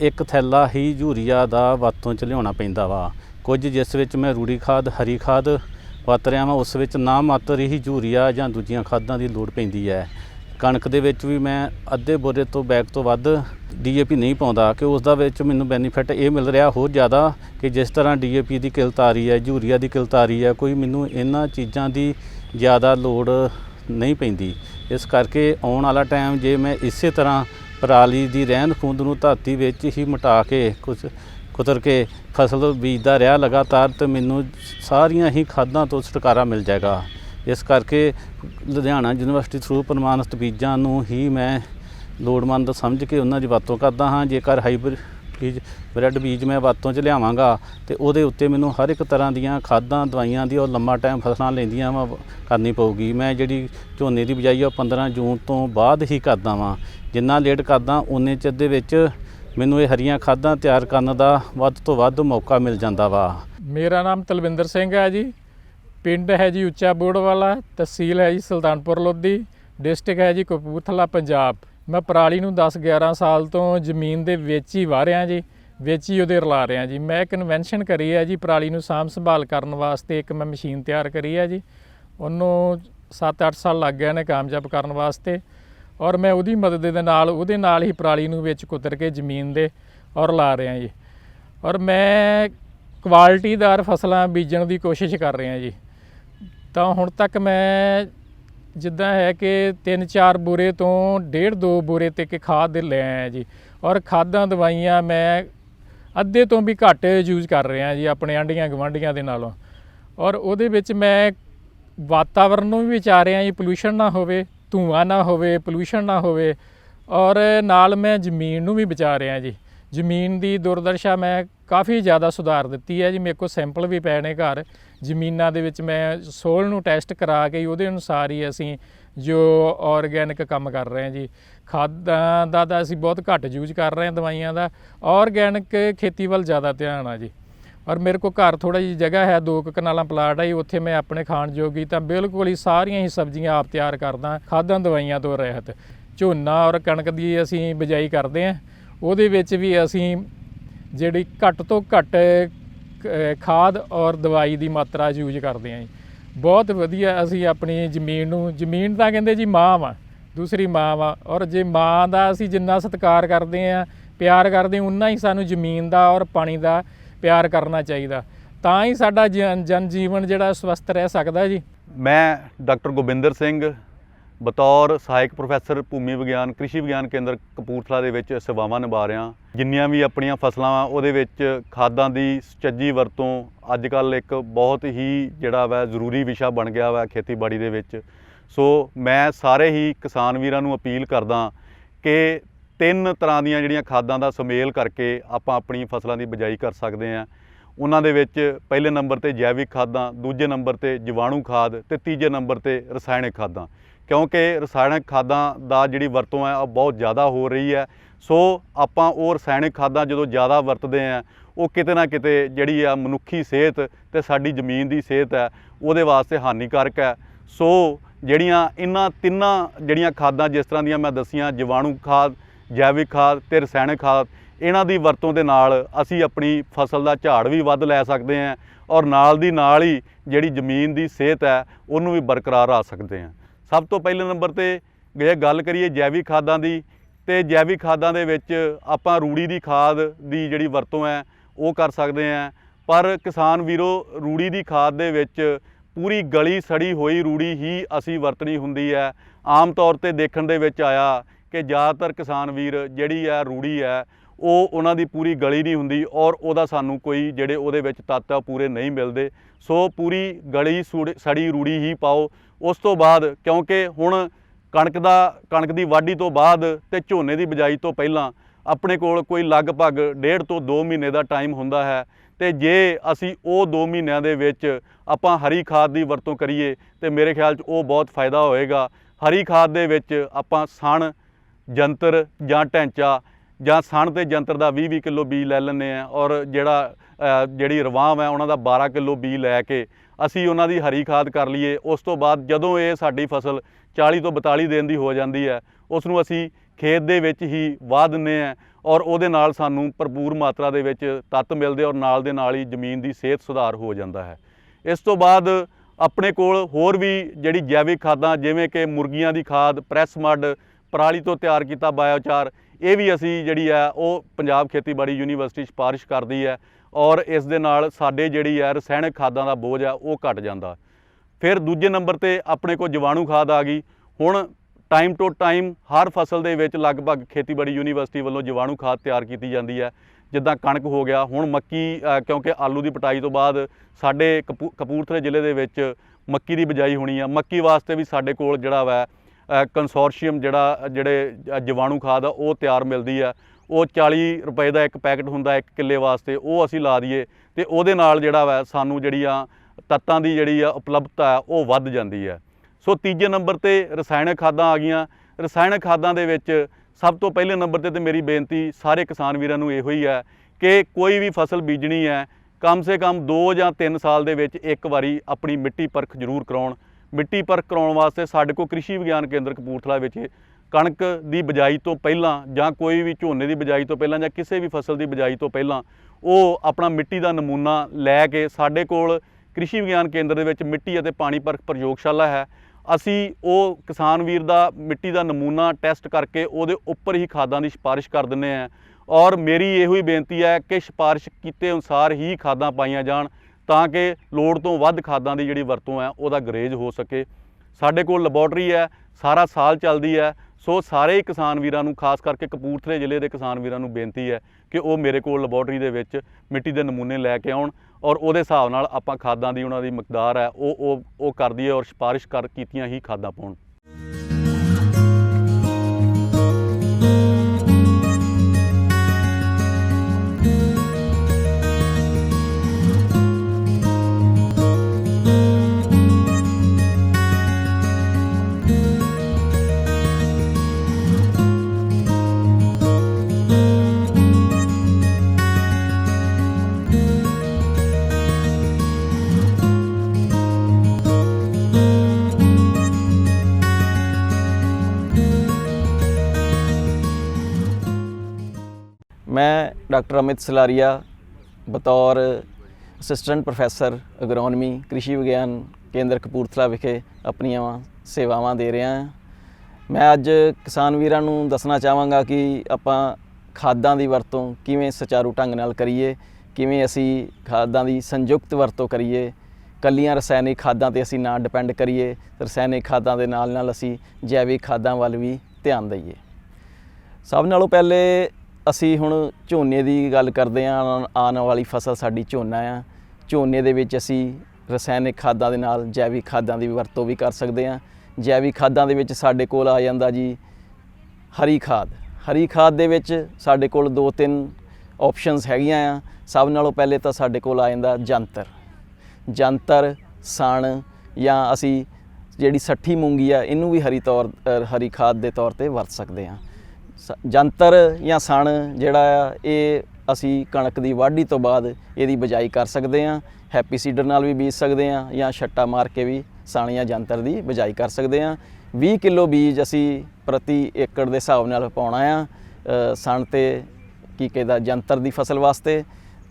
ਇੱਕ ਥੈਲਾ ਹੀ ਯੂਰੀਆ ਦਾ ਵਰਤੋਂ ਚ ਲਿਆਉਣਾ ਪੈਂਦਾ ਵਾ। ਕੁਝ ਜਿਸ ਵਿੱਚ ਮੈਂ ਰੂੜੀ ਖਾਦ, ਹਰੀ ਖਾਦ ਵਰਤ ਰਿਹਾ ਵਾਂ, ਉਸ ਵਿੱਚ ਨਾ ਮਾਤਰ ਹੀ ਯੂਰੀਆ ਜਾਂ ਦੂਜੀਆਂ ਖਾਦਾਂ ਦੀ ਲੋੜ ਪੈਂਦੀ ਹੈ। ਕਣਕ ਦੇ ਵਿੱਚ ਵੀ ਮੈਂ ਅੱਧੇ ਬੋਰੇ ਤੋਂ ਬੈਗ ਤੋਂ ਵੱਧ ਡੀਏਪੀ ਨਹੀਂ ਪਾਉਂਦਾ ਕਿ ਉਸ ਦਾ ਵਿੱਚ ਮੈਨੂੰ ਬੈਨੀਫਿਟ ਇਹ ਮਿਲ ਰਿਹਾ ਹੋਰ ਜ਼ਿਆਦਾ ਕਿ ਜਿਸ ਤਰ੍ਹਾਂ ਡੀਏਪੀ ਦੀ ਕਿਲਤ ਆ ਰਹੀ ਹੈ, ਯੂਰੀਆ ਦੀ ਕਿਲਤ ਆ ਰਹੀ ਹੈ, ਕੋਈ ਮੈਨੂੰ ਇਹਨਾਂ ਚੀਜ਼ਾਂ ਦੀ ਜ਼ਿਆਦਾ ਲੋੜ ਨਹੀਂ ਪੈਂਦੀ। ਇਸ ਕਰਕੇ ਆਉਣ ਵਾਲਾ ਟਾਈਮ ਜੇ ਮੈਂ ਇਸੇ ਤਰ੍ਹਾਂ ਪਰਾਲੀ ਦੀ ਰਹਿੰਦ ਖੂੰਹਦ ਨੂੰ ਧਰਤੀ ਵਿੱਚ ਹੀ ਮਿਟਾ ਕੇ ਕੁਝ ਕੁਤਰ ਕੇ ਫਸਲ ਬੀਜਦਾ ਰਿਹਾ ਲਗਾਤਾਰ ਤੇ ਮੈਨੂੰ ਸਾਰੀਆਂ ਹੀ ਖਾਦਾਂ ਤੋਂ ਛੁਟਕਾਰਾ ਮਿਲ ਜਾਏਗਾ। ਇਸ ਕਰਕੇ ਲੁਧਿਆਣਾ ਯੂਨੀਵਰਸਿਟੀ ਥਰੂ ਪ੍ਰਮਾਣਿਤ ਬੀਜਾਂ ਨੂੰ ਹੀ ਮੈਂ ਲੋੜਵੰਦ ਸਮਝ ਕੇ ਉਹਨਾਂ ਦੀ ਵਰਤੋਂ ਕਰਦਾ ਹਾਂ। ਜੇਕਰ ਹਾਈਬ੍ਰਿਡ ਬੀਜ ਬ੍ਰੈਡ ਬੀਜ ਮੈਂ ਵਰਤੋਂ 'ਚ ਲਿਆਵਾਂਗਾ ਤੇ ਉਹਦੇ ਉੱਤੇ ਮੈਨੂੰ ਹਰ ਇੱਕ ਤਰ੍ਹਾਂ ਦੀਆਂ ਖਾਦਾਂ, ਦਵਾਈਆਂ ਦੀ ਉਹ ਲੰਮਾ ਟਾਈਮ ਫਸਲਾਂ ਲੈਂਦੀਆਂ ਵਾ, ਕਰਨੀ ਪਊਗੀ। ਮੈਂ ਜਿਹੜੀ ਝੋਨੇ ਦੀ ਬਿਜਾਈ ਆ ਉਹ 15 ਜੂਨ ਤੋਂ ਬਾਅਦ ਹੀ ਕਰਦਾ ਵਾਂ। ਜਿੰਨਾ ਲੇਟ ਕਰਦਾ ਉਨੇ ਚਿਰ ਦੇ ਵਿੱਚ ਮੈਨੂੰ ਇਹ ਹਰੀਆਂ ਖਾਦਾਂ ਤਿਆਰ ਕਰਨ ਦਾ ਵੱਧ ਤੋਂ ਵੱਧ ਮੌਕਾ ਮਿਲ ਜਾਂਦਾ ਵਾ। ਮੇਰਾ ਨਾਮ ਤਲਵਿੰਦਰ ਸਿੰਘ ਹੈ ਜੀ। ਪਿੰਡ ਹੈ ਜੀ ਉੱਚਾ ਬੋੜਵਾਲਾ ਤਹਿਸੀਲ ਹੈ ਜੀ ਸੁਲਤਾਨਪੁਰ ਲੋਧੀ, ਡਿਸਟ੍ਰਿਕਟ ਹੈ ਜੀ ਕਪੂਰਥਲਾ, ਪੰਜਾਬ। ਮੈਂ ਪਰਾਲੀ ਨੂੰ 10 11 ਸਾਲ ਤੋਂ ਜ਼ਮੀਨ ਦੇ ਵਿੱਚ ਹੀ ਵਾਹ ਰਿਹਾ ਜੀ, ਵਿੱਚ ਹੀ ਉਹਦੇ ਰਲਾ ਰਿਹਾ ਜੀ। ਮੈਂ ਕਨਵੈਨਸ਼ਨ ਕਰੀ ਹੈ ਜੀ ਪਰਾਲੀ ਨੂੰ ਸਾਂਭ ਸੰਭਾਲ ਕਰਨ ਵਾਸਤੇ, ਇੱਕ ਮੈਂ ਮਸ਼ੀਨ ਤਿਆਰ ਕਰੀ ਹੈ ਜੀ। ਉਹਨੂੰ 7-8 ਸਾਲ ਲੱਗ ਗਏ ਨੇ ਕਾਮਯਾਬ ਕਰਨ ਵਾਸਤੇ ਔਰ ਮੈਂ ਉਹਦੀ ਮਦਦ ਦੇ ਨਾਲ, ਉਹਦੇ ਨਾਲ ਹੀ ਪਰਾਲੀ ਨੂੰ ਵਿੱਚ ਕੁਤਰ ਕੇ ਜ਼ਮੀਨ ਦੇ ਔਰ ਲਾ ਰਿਹਾ ਜੀ। ਔਰ ਮੈਂ ਕੁਆਲਿਟੀਦਾਰ ਫਸਲਾਂ ਬੀਜਣ ਦੀ ਕੋਸ਼ਿਸ਼ ਕਰ ਰਿਹਾ ਜੀ। ਤਾਂ ਹੁਣ ਤੱਕ ਮੈਂ ਜਿੱਦਾਂ ਹੈ ਕਿ 3-4 ਬੋਰੇ ਤੋਂ 1.5-2 ਬੋਰੇ ਤੱਕ ਖਾਦ ਦੇ ਲੈ ਆਇਆ ਜੀ। ਔਰ ਖਾਦਾਂ ਦਵਾਈਆਂ ਮੈਂ ਅੱਧੇ ਤੋਂ ਵੀ ਘੱਟ ਯੂਜ਼ ਕਰ ਰਿਹਾ ਜੀ ਆਪਣੇ ਆਂਡੀਆਂ ਗਵਾਂਡੀਆਂ ਦੇ ਨਾਲੋਂ। ਔਰ ਉਹਦੇ ਵਿੱਚ ਮੈਂ ਵਾਤਾਵਰਨ ਨੂੰ ਵੀ ਵਿਚਾਰ ਰਿਹਾ ਜੀ ਪੋਲੂਸ਼ਨ ਨਾ ਹੋਵੇ, ਧੂਆਂ ਨਾ ਹੋਵੇ ਪੋਲੂਸ਼ਨ ਨਾ ਹੋਵੇ। ਔਰ ਨਾਲ ਮੈਂ ਜ਼ਮੀਨ ਨੂੰ ਵੀ ਬਚਾ ਰਿਹਾ ਜੀ। ਜ਼ਮੀਨ ਦੀ ਦੁਰਦਸ਼ਾ ਮੈਂ ਕਾਫੀ ਜ਼ਿਆਦਾ ਸੁਧਾਰ ਦਿੱਤੀ ਹੈ ਜੀ, ਮੇਰੇ ਕੋਲ ਸੈਂਪਲ ਵੀ ਪਏ ਨੇ ਘਰ। ਜ਼ਮੀਨਾਂ ਦੇ ਵਿੱਚ ਮੈਂ ਸੋਲ ਨੂੰ ਟੈਸਟ ਕਰਾ ਕੇ ਉਹਦੇ ਅਨੁਸਾਰ ਹੀ ਅਸੀਂ ਜੋ ਆਰਗੈਨਿਕ ਕੰਮ ਕਰ ਰਹੇ ਹਾਂ ਜੀ। ਖਾਦਾਂ ਦਾ ਤਾਂ ਅਸੀਂ ਬਹੁਤ ਘੱਟ ਯੂਜ਼ ਕਰ ਰਹੇ ਹਾਂ ਦਵਾਈਆਂ ਦਾ। ਆਰਗੈਨਿਕ ਖੇਤੀ ਵੱਲ ਜ਼ਿਆਦਾ ਧਿਆਨ ਆ ਜੀ। ਔਰ ਮੇਰੇ ਕੋਲ ਘਰ ਥੋੜਾ ਜਿਹੀ ਜਗ੍ਹਾ ਹੈ ਦੋ ਕੁ ਕਨਾਲਾਂ ਪਲਾਟ ਹੈ ਜੀ, ਉੱਥੇ ਮੈਂ ਆਪਣੇ ਖਾਣ ਜੋਗੀ ਤਾਂ ਬਿਲਕੁਲ ਹੀ ਸਾਰੀਆਂ ਹੀ ਸਬਜ਼ੀਆਂ ਆਪ ਤਿਆਰ ਕਰਦਾ ਖਾਦਾਂ ਦਵਾਈਆਂ ਤੋਂ ਰਹਿਤ। ਝੋਨਾ ਔਰ ਕਣਕ ਦੀ ਅਸੀਂ ਬਿਜਾਈ ਕਰਦੇ ਹਾਂ। ਉਹਦੇ ਵਿੱਚ ਵੀ ਅਸੀਂ ਜਿਹੜੀ ਘੱਟ ਤੋਂ ਘੱਟ ਖਾਦ ਔਰ ਦਵਾਈ ਦੀ ਮਾਤਰਾ ਯੂਜ਼ ਕਰਦੇ ਹਾਂ ਜੀ। ਬਹੁਤ ਵਧੀਆ ਅਸੀਂ ਆਪਣੀ ਜ਼ਮੀਨ ਨੂੰ, ਜ਼ਮੀਨ ਤਾਂ ਕਹਿੰਦੇ ਜੀ ਮਾਂ ਵਾ, ਦੂਸਰੀ ਮਾਂ ਵਾ। ਔਰ ਜੇ ਮਾਂ ਦਾ ਅਸੀਂ ਜਿੰਨਾ ਸਤਿਕਾਰ ਕਰਦੇ ਆ ਪਿਆਰ ਕਰਦੇ ਉਨਾ ਹੀ ਸਾਨੂੰ ਜ਼ਮੀਨ ਦਾ ਔਰ ਪਾਣੀ ਦਾ ਪਿਆਰ ਕਰਨਾ ਚਾਹੀਦਾ। ਤਾਂ ਹੀ ਸਾਡਾ ਜਨ ਜਨ ਜੀਵਨ ਜਿਹੜਾ ਸਵਸਥ ਰਹਿ ਸਕਦਾ ਜੀ। ਮੈਂ ਡਾਕਟਰ ਗੋਬਿੰਦਰ ਸਿੰਘ ਬਤੌਰ ਸਹਾਇਕ ਪ੍ਰੋਫੈਸਰ ਭੂਮੀ ਵਿਗਿਆਨ, ਕ੍ਰਿਸ਼ੀ ਵਿਗਿਆਨ ਕੇਂਦਰ ਕਪੂਰਥਲਾ ਦੇ ਵਿੱਚ ਸੇਵਾਵਾਂ ਨਿਭਾ ਰਿਹਾ। ਜਿੰਨੀਆਂ ਵੀ ਆਪਣੀਆਂ ਫਸਲਾਂ ਵਾ ਉਹਦੇ ਵਿੱਚ ਖਾਦਾਂ ਦੀ ਸੁਚੱਜੀ ਵਰਤੋਂ ਅੱਜ ਕੱਲ ਇੱਕ ਬਹੁਤ ਹੀ ਜਿਹੜਾ ਵਾ ਜ਼ਰੂਰੀ ਵਿਸ਼ਾ ਬਣ ਗਿਆ ਵਾ ਖੇਤੀਬਾੜੀ ਦੇ ਵਿੱਚ। ਸੋ ਮੈਂ ਸਾਰੇ ਹੀ ਕਿਸਾਨ ਵੀਰਾਂ ਨੂੰ ਅਪੀਲ ਕਰਦਾ ਕਿ ਤਿੰਨ ਤਰ੍ਹਾਂ ਦੀਆਂ ਜਿਹੜੀਆਂ ਖਾਦਾਂ ਦਾ ਸੁਮੇਲ ਕਰਕੇ ਆਪਾਂ ਆਪਣੀ ਫਸਲਾਂ ਦੀ ਬਿਜਾਈ ਕਰ ਸਕਦੇ ਹਾਂ ਉਹਨਾਂ ਦੇ ਵਿੱਚ ਪਹਿਲੇ ਨੰਬਰ ਤੇ ਜੈਵਿਕ ਖਾਦਾਂ, ਦੂਜੇ ਨੰਬਰ ਤੇ ਜੀਵਾਣੂ ਖਾਦ ਤੇ ਤੀਜੇ ਨੰਬਰ ਤੇ ਰਸਾਇਣਿਕ ਖਾਦਾਂ। ਕਿਉਂਕਿ ਰਸਾਇਣਿਕ ਖਾਦਾਂ ਦਾ ਜਿਹੜੀ ਵਰਤੋਂ ਹੈ, ਉਹ ਬਹੁਤ ਜ਼ਿਆਦਾ ਹੋ ਰਹੀ ਹੈ। ਸੋ ਆਪਾਂ ਉਹ ਰਸਾਇਣਿਕ ਖਾਦਾਂ ਜਦੋਂ ਜ਼ਿਆਦਾ ਵਰਤਦੇ ਆ ਉਹ ਕਿਤੇ ਨਾ ਕਿਤੇ ਜਿਹੜੀ ਆ ਮਨੁੱਖੀ ਸਿਹਤ ਤੇ ਸਾਡੀ ਜ਼ਮੀਨ ਦੀ ਸਿਹਤ ਹੈ, ਉਹਦੇ ਵਾਸਤੇ ਹਾਨੀਕਾਰਕ ਹੈ। ਸੋ ਜਿਹੜੀਆਂ ਇਹਨਾਂ ਤਿੰਨਾਂ ਜਿਹੜੀਆਂ ਖਾਦਾਂ, ਜਿਸ ਤਰ੍ਹਾਂ ਦੀਆਂ ਮੈਂ ਦੱਸੀਆਂ, ਜੀਵਾਣੂ ਖਾਦ, ਜੈਵਿਕ ਖਾਦ ਤੇ ਰਸਾਇਣਿਕ ਖਾਦ, ਇਹਨਾਂ ਦੀ ਵਰਤੋਂ ਦੇ ਨਾਲ ਅਸੀਂ ਆਪਣੀ ਫਸਲ ਦਾ ਝਾੜ ਵੀ ਵੱਧ ਲੈ ਸਕਦੇ ਹਾਂ ਔਰ ਨਾਲ ਦੀ ਨਾਲ ਹੀ ਜਿਹੜੀ ਜ਼ਮੀਨ ਦੀ ਸਿਹਤ ਹੈ, ਉਹਨੂੰ ਵੀ ਬਰਕਰਾਰ ਰੱਖ ਸਕਦੇ ਹਾਂ। ਸਭ ਤੋਂ ਪਹਿਲੇ ਨੰਬਰ ਤੇ ਜੇ ਗੱਲ ਕਰੀਏ ਜੈਵਿਕ ਖਾਦਾਂ ਦੀ, ਤੇ ਜੈਵਿਕ ਖਾਦਾਂ ਦੇ ਵਿੱਚ ਆਪਾਂ ਰੂੜੀ ਦੀ ਖਾਦ ਦੀ ਜਿਹੜੀ ਵਰਤੋਂ ਹੈ, ਉਹ ਕਰ ਸਕਦੇ ਹਾਂ। ਪਰ ਕਿਸਾਨ ਵੀਰੋ, ਰੂੜੀ ਦੀ ਖਾਦ ਦੇ ਵਿੱਚ ਪੂਰੀ ਗਲੀ ਸੜੀ ਹੋਈ ਰੂੜੀ ਹੀ ਅਸੀਂ ਵਰਤਣੀ ਹੁੰਦੀ ਹੈ। ਆਮ ਤੌਰ ਤੇ ਦੇਖਣ ਦੇ ਵਿੱਚ ਆਇਆ ਕਿ ਜ਼ਿਆਦਾਤਰ ਕਿਸਾਨ ਵੀਰ ਜਿਹੜੀ ਹੈ ਰੂੜੀ ਹੈ, ਉਹ ਉਹਨਾਂ ਦੀ ਪੂਰੀ ਗਲੀ ਨਹੀਂ ਹੁੰਦੀ ਔਰ ਉਹਦਾ ਸਾਨੂੰ ਕੋਈ ਜਿਹੜੇ ਉਹਦੇ ਵਿੱਚ ਤੱਤ ਆ, ਉਹ ਪੂਰੇ ਨਹੀਂ ਮਿਲਦੇ। ਸੋ ਪੂਰੀ ਗਲੀ ਸੂੜ- ਸੜੀ ਰੂੜੀ ਹੀ ਪਾਓ। ਉਸ ਤੋਂ ਬਾਅਦ ਕਿਉਂਕਿ ਹੁਣ ਕਣਕ ਦਾ, ਕਣਕ ਦੀ ਵਾਢੀ ਤੋਂ ਬਾਅਦ ਤੇ ਝੋਨੇ ਦੀ ਬਿਜਾਈ ਤੋਂ ਪਹਿਲਾਂ ਆਪਣੇ ਕੋਲ ਕੋਈ ਲਗਭਗ ਡੇਢ ਤੋਂ 2 ਮਹੀਨੇ ਦਾ ਟਾਈਮ ਹੁੰਦਾ ਹੈ ਤੇ ਜੇ ਅਸੀਂ ਉਹ 2 ਮਹੀਨਿਆਂ ਦੇ ਵਿੱਚ ਆਪਾਂ ਹਰੀ ਖਾਦ ਦੀ ਵਰਤੋਂ ਕਰੀਏ ਤੇ ਮੇਰੇ ਖਿਆਲ 'ਚ ਉਹ ਬਹੁਤ ਫਾਇਦਾ ਹੋਏਗਾ। ਹਰੀ ਖਾਦ ਦੇ ਵਿੱਚ ਆਪਾਂ ਸਣ, ਜੰਤਰ ਜਾਂ ਢੈਂਚਾ ਜਾਂ ਸਣ ਤੇ ਜੰਤਰ ਦਾ 20-20 ਕਿਲੋ ਬੀਜ ਲੈ ਲੈਂਦੇ ਆ ਔਰ ਜਿਹੜਾ ਜਿਹੜੀ ਰਵਾਮ ਹੈ, ਉਹਨਾਂ ਦਾ 12 ਕਿਲੋ ਬੀ ਲੈ ਕੇ ਅਸੀਂ ਉਹਨਾਂ ਦੀ ਹਰੀ ਖਾਦ ਕਰ ਲਈਏ। ਉਸ ਤੋਂ ਬਾਅਦ ਜਦੋਂ ਇਹ ਸਾਡੀ ਫਸਲ 40 ਤੋਂ 42 ਦਿਨ ਦੀ ਹੋ ਜਾਂਦੀ ਹੈ, ਉਸ ਨੂੰ ਅਸੀਂ ਖੇਤ ਦੇ ਵਿੱਚ ਹੀ ਵਾਹ ਦਿੰਦੇ ਆ ਔਰ ਉਹਦੇ ਨਾਲ ਸਾਨੂੰ ਭਰਪੂਰ ਮਾਤਰਾ ਦੇ ਵਿੱਚ ਤੱਤ ਮਿਲਦੇ ਔਰ ਨਾਲ ਦੇ ਨਾਲ ਹੀ ਜ਼ਮੀਨ ਦੀ ਸਿਹਤ ਸੁਧਾਰ ਹੋ ਜਾਂਦਾ ਹੈ। ਇਸ ਤੋਂ ਬਾਅਦ ਆਪਣੇ ਕੋਲ ਹੋਰ ਵੀ ਜਿਹੜੀ ਜੈਵਿਕ ਖਾਦਾਂ, ਜਿਵੇਂ ਕਿ ਮੁਰਗੀਆਂ ਦੀ ਖਾਦ, ਪ੍ਰੈਸ ਮੱਡ, ਪਰਾਲੀ ਤੋਂ ਤਿਆਰ ਕੀਤਾ ਬਾਇਓਚਾਰ, ਇਹ ਵੀ ਅਸੀਂ ਜਿਹੜੀ ਹੈ, ਉਹ ਪੰਜਾਬ ਖੇਤੀਬਾੜੀ ਯੂਨੀਵਰਸਿਟੀ ਸਿਫਾਰਿਸ਼ ਕਰਦੀ ਹੈ। ਔਰ ਇਸ ਦੇ ਨਾਲ ਸਾਡੇ ਜਿਹੜੀ ਹੈ ਰਸਾਇਣਿਕ ਖਾਦਾਂ ਦਾ ਬੋਝ ਹੈ ਉਹ ਘਟ ਜਾਂਦਾ। ਫਿਰ ਦੂਜੇ ਨੰਬਰ ਤੇ ਆਪਣੇ ਕੋਲ ਜੀਵਾਣੂ ਖਾਦ ਆ ਗਈ। ਹੁਣ ਟਾਈਮ ਟੂ ਟਾਈਮ ਹਰ ਫਸਲ ਦੇ ਵਿੱਚ ਲਗਭਗ ਖੇਤੀਬਾੜੀ ਯੂਨੀਵਰਸਿਟੀ ਵੱਲੋਂ ਜੀਵਾਣੂ ਖਾਦ ਤਿਆਰ ਕੀਤੀ ਜਾਂਦੀ ਹੈ ਜਿੱਦਾਂ ਕਣਕ ਹੋ ਗਿਆ ਹੁਣ ਮੱਕੀ ਕਿਉਂਕਿ ਆਲੂ ਦੀ ਪਟਾਈ ਤੋਂ ਬਾਅਦ ਸਾਡੇ ਕਪੂ- ਕਪੂਰਥਲੇ ਜ਼ਿਲ੍ਹੇ ਦੇ ਵਿੱਚ ਮੱਕੀ ਦੀ ਬਿਜਾਈ ਹੋਣੀ ਆ। ਮੱਕੀ ਵਾਸਤੇ ਵੀ ਸਾਡੇ ਕੋਲ ਜਿਹੜਾ ਵਾ ਕੰਸੋਰਸ਼ੀਅਮ ਜਿਹੜਾ ਜਿਹੜੇ ਅ, ਜੀਵਾਣੂ ਖਾਦ ਆ ਉਹ ਤਿਆਰ ਮਿਲਦੀ ਆ। ਉਹ 40 ਰੁਪਏ ਦਾ ਇੱਕ ਪੈਕਟ ਹੁੰਦਾ ਇੱਕ ਕਿੱਲੇ ਵਾਸਤੇ, ਉਹ ਅਸੀਂ ਲਾ ਦਈਏ ਤੇ ਉਹਦੇ ਨਾਲ ਜਿਹੜਾ ਵਾ ਸਾਨੂੰ ਜਿਹੜੀ ਆ ਤੱਤਾਂ ਦੀ ਜਿਹੜੀ ਆ ਉਪਲਬਧਤਾ ਉਹ ਵੱਧ ਜਾਂਦੀ ਹੈ ਸੋ ਤੀਜੇ ਨੰਬਰ ਤੇ ਰਸਾਇਣਕ ਖਾਦਾਂ ਆ ਗਈਆਂ। ਰਸਾਇਣਕ ਖਾਦਾਂ ਦੇ ਵਿੱਚ ਸਭ ਤੋਂ ਪਹਿਲੇ ਨੰਬਰ ਤੇ ਤੇ ਮੇਰੀ ਬੇਨਤੀ ਸਾਰੇ ਕਿਸਾਨ ਵੀਰਾਂ ਨੂੰ ਇਹੋ ਹੀ ਹੈ ਕਿ ਕੋਈ ਵੀ ਫਸਲ ਬੀਜਣੀ ਹੈ ਕਮ ਸੇ ਕਮ 2 ਜਾਂ 3 ਸਾਲ ਦੇ ਵਿੱਚ ਇੱਕ ਵਾਰੀ ਆਪਣੀ ਮਿੱਟੀ ਪਰਖ ਜ਼ਰੂਰ ਕਰਾਉਣ। ਮਿੱਟੀ ਪਰਖ ਕਰਾਉਣ ਵਾਸਤੇ ਸਾਡੇ ਕੋਲ ਕ੍ਰਿਸ਼ੀ ਵਿਗਿਆਨ ਕੇਂਦਰ ਕਪੂਰਥਲਾ ਵਿੱਚ ਕਣਕ ਦੀ ਬਿਜਾਈ ਤੋਂ ਪਹਿਲਾਂ ਜਾਂ ਕੋਈ ਵੀ ਝੋਨੇ ਦੀ ਬਿਜਾਈ ਤੋਂ ਪਹਿਲਾਂ ਜਾਂ ਕਿਸੇ ਵੀ ਫਸਲ ਦੀ ਬਿਜਾਈ ਤੋਂ ਪਹਿਲਾਂ ਉਹ ਆਪਣਾ ਮਿੱਟੀ ਦਾ ਨਮੂਨਾ ਲੈ ਕੇ ਸਾਡੇ ਕੋਲ ਕ੍ਰਿਸ਼ੀ ਵਿਗਿਆਨ ਕੇਂਦਰ ਦੇ ਵਿੱਚ ਮਿੱਟੀ ਅਤੇ ਪਾਣੀ ਪਰਖ ਪ੍ਰਯੋਗਸ਼ਾਲਾ ਹੈ। ਅਸੀਂ ਉਹ ਕਿਸਾਨ ਵੀਰ ਦਾ ਮਿੱਟੀ ਦਾ ਨਮੂਨਾ ਟੈਸਟ ਕਰਕੇ ਉਹਦੇ ਉੱਪਰ ਹੀ ਖਾਦਾਂ ਦੀ ਸਿਫਾਰਿਸ਼ ਕਰ ਦਿੰਦੇ ਆ ਔਰ ਮੇਰੀ ਇਹੋ ਹੀ ਬੇਨਤੀ ਹੈ ਕਿ ਸਿਫਾਰਿਸ਼ ਕੀਤੇ ਅਨੁਸਾਰ ਹੀ ਖਾਦਾਂ ਪਾਈਆਂ ਜਾਣ ਤਾਂ ਕਿ ਲੋੜ ਤੋਂ ਵੱਧ ਖਾਦਾਂ ਦੀ ਜਿਹੜੀ ਵਰਤੋਂ ਹੈ ਉਹਦਾ ਗਰੇਜ ਹੋ ਸਕੇ। ਸਾਡੇ ਕੋਲ ਲੈਬੋਰਟਰੀ ਹੈ, ਸਾਰਾ ਸਾਲ ਚੱਲਦੀ ਹੈ ਸੋ ਸਾਰੇ ਕਿਸਾਨ ਵੀਰਾਂ ਨੂੰ, ਖਾਸ ਕਰਕੇ ਕਪੂਰਥਲੇ ਜ਼ਿਲ੍ਹੇ ਦੇ ਕਿਸਾਨ ਵੀਰਾਂ ਨੂੰ ਬੇਨਤੀ ਹੈ ਕਿ ਉਹ ਮੇਰੇ ਕੋਲ ਲੈਬੋਰਟਰੀ ਦੇ ਵਿੱਚ ਮਿੱਟੀ ਦੇ ਨਮੂਨੇ ਲੈ ਕੇ ਆਉਣ ਔਰ ਉਹਦੇ ਹਿਸਾਬ ਨਾਲ ਆਪਾਂ ਖਾਦਾਂ ਦੀ ਉਹਨਾਂ ਦੀ ਮਕਦਾਰ ਹੈ, ਉਹ ਉਹ ਉਹ ਕਰਦੀ ਹੈ ਔਰ ਸਿਫਾਰਿਸ਼ ਕਰ, ਕੀਤੀਆਂ ਹੀ ਖਾਦਾਂ ਪਾਉਣ। ਡਾਕਟਰ ਅਮਿਤ ਸਲਾਰੀਆ, ਬਤੌਰ ਅਸਿਸਟੈਂਟ ਪ੍ਰੋਫੈਸਰ ਐਗਰੋਨਮੀ ਕ੍ਰਿਸ਼ੀ ਵਿਗਿਆਨ ਕੇਂਦਰ ਕਪੂਰਥਲਾ ਵਿਖੇ ਆਪਣੀਆਂ ਸੇਵਾਵਾਂ ਦੇ ਰਿਹਾ ਹਾਂ। ਮੈਂ ਅੱਜ ਕਿਸਾਨ ਵੀਰਾਂ ਨੂੰ ਦੱਸਣਾ ਚਾਹਾਂਗਾ ਕਿ ਆਪਾਂ ਖਾਦਾਂ ਦੀ ਵਰਤੋਂ ਕਿਵੇਂ ਸੁਚਾਰੂ ਢੰਗ ਨਾਲ ਕਰੀਏ, ਕਿਵੇਂ ਅਸੀਂ ਖਾਦਾਂ ਦੀ ਸੰਯੁਕਤ ਵਰਤੋਂ ਕਰੀਏ, ਕੱਲੀਆਂ ਰਸਾਇਣਿਕ ਖਾਦਾਂ ਤੇ ਅਸੀਂ ਨਾ ਡਿਪੈਂਡ ਕਰੀਏ, ਰਸਾਇਣਿਕ ਖਾਦਾਂ ਦੇ ਨਾਲ ਨਾਲ ਅਸੀਂ ਜੈਵਿਕ ਖਾਦਾਂ ਵੱਲ ਵੀ ਧਿਆਨ ਦਈਏ। ਸਭ ਨਾਲੋਂ ਪਹਿਲੇ ਅਸੀਂ ਹੁਣ ਝੋਨੇ ਦੀ ਗੱਲ ਕਰਦੇ ਹਾਂ, ਆਉਣ ਵਾਲੀ ਫਸਲ ਸਾਡੀ ਝੋਨਾ ਆ। ਝੋਨੇ ਦੇ ਵਿੱਚ ਅਸੀਂ ਰਸਾਇਣਿਕ ਖਾਦਾਂ ਦੇ ਨਾਲ ਜੈਵਿਕ ਖਾਦਾਂ ਦੀ ਵਰਤੋਂ ਵੀ ਕਰ ਸਕਦੇ ਹਾਂ। ਜੈਵਿਕ ਖਾਦਾਂ ਦੇ ਵਿੱਚ ਸਾਡੇ ਕੋਲ ਆ ਜਾਂਦਾ ਜੀ ਹਰੀ ਖਾਦ। ਹਰੀ ਖਾਦ ਦੇ ਵਿੱਚ ਸਾਡੇ ਕੋਲ ਦੋ ਤਿੰਨ ਆਪਸ਼ਨਸ ਹੈਗੀਆਂ ਆ। ਸਭ ਨਾਲੋਂ ਪਹਿਲੇ ਤਾਂ ਸਾਡੇ ਕੋਲ ਆ ਜਾਂਦਾ ਜੰਤਰ। ਜੰਤਰ, ਸਣ ਜਾਂ ਅਸੀਂ ਜਿਹੜੀ ਸੱਠੀ ਮੂੰਗੀ ਆ, ਇਹਨੂੰ ਵੀ ਹਰੀ ਤੌਰ ਹਰੀ ਖਾਦ ਦੇ ਤੌਰ ਤੇ ਵਰਤ ਸਕਦੇ ਹਾਂ। ਜੰਤਰ ਜਾਂ ਸਣ ਜਿਹੜਾ ਆ, ਇਹ ਅਸੀਂ ਕਣਕ ਦੀ ਵਾਢੀ ਤੋਂ ਬਾਅਦ ਇਹਦੀ ਬਜਾਈ ਕਰ ਸਕਦੇ ਹਾਂ, ਹੈਪੀ ਸੀਡਰ ਨਾਲ ਵੀ ਬੀਜ ਸਕਦੇ ਹਾਂ ਜਾਂ ਛੱਟਾ ਮਾਰ ਕੇ ਵੀ ਸਣ ਜਾਂ ਜੰਤਰ ਦੀ ਬਜਾਈ ਕਰ ਸਕਦੇ ਹਾਂ। 20 ਕਿਲੋ ਬੀਜ ਅਸੀਂ ਪ੍ਰਤੀ ਏਕੜ ਦੇ ਹਿਸਾਬ ਨਾਲ ਪਾਉਣਾ ਆ ਸਣ ਤੇ ਕੀ ਕਹਿੰਦਾ, ਜੰਤਰ ਦੀ ਫਸਲ ਵਾਸਤੇ।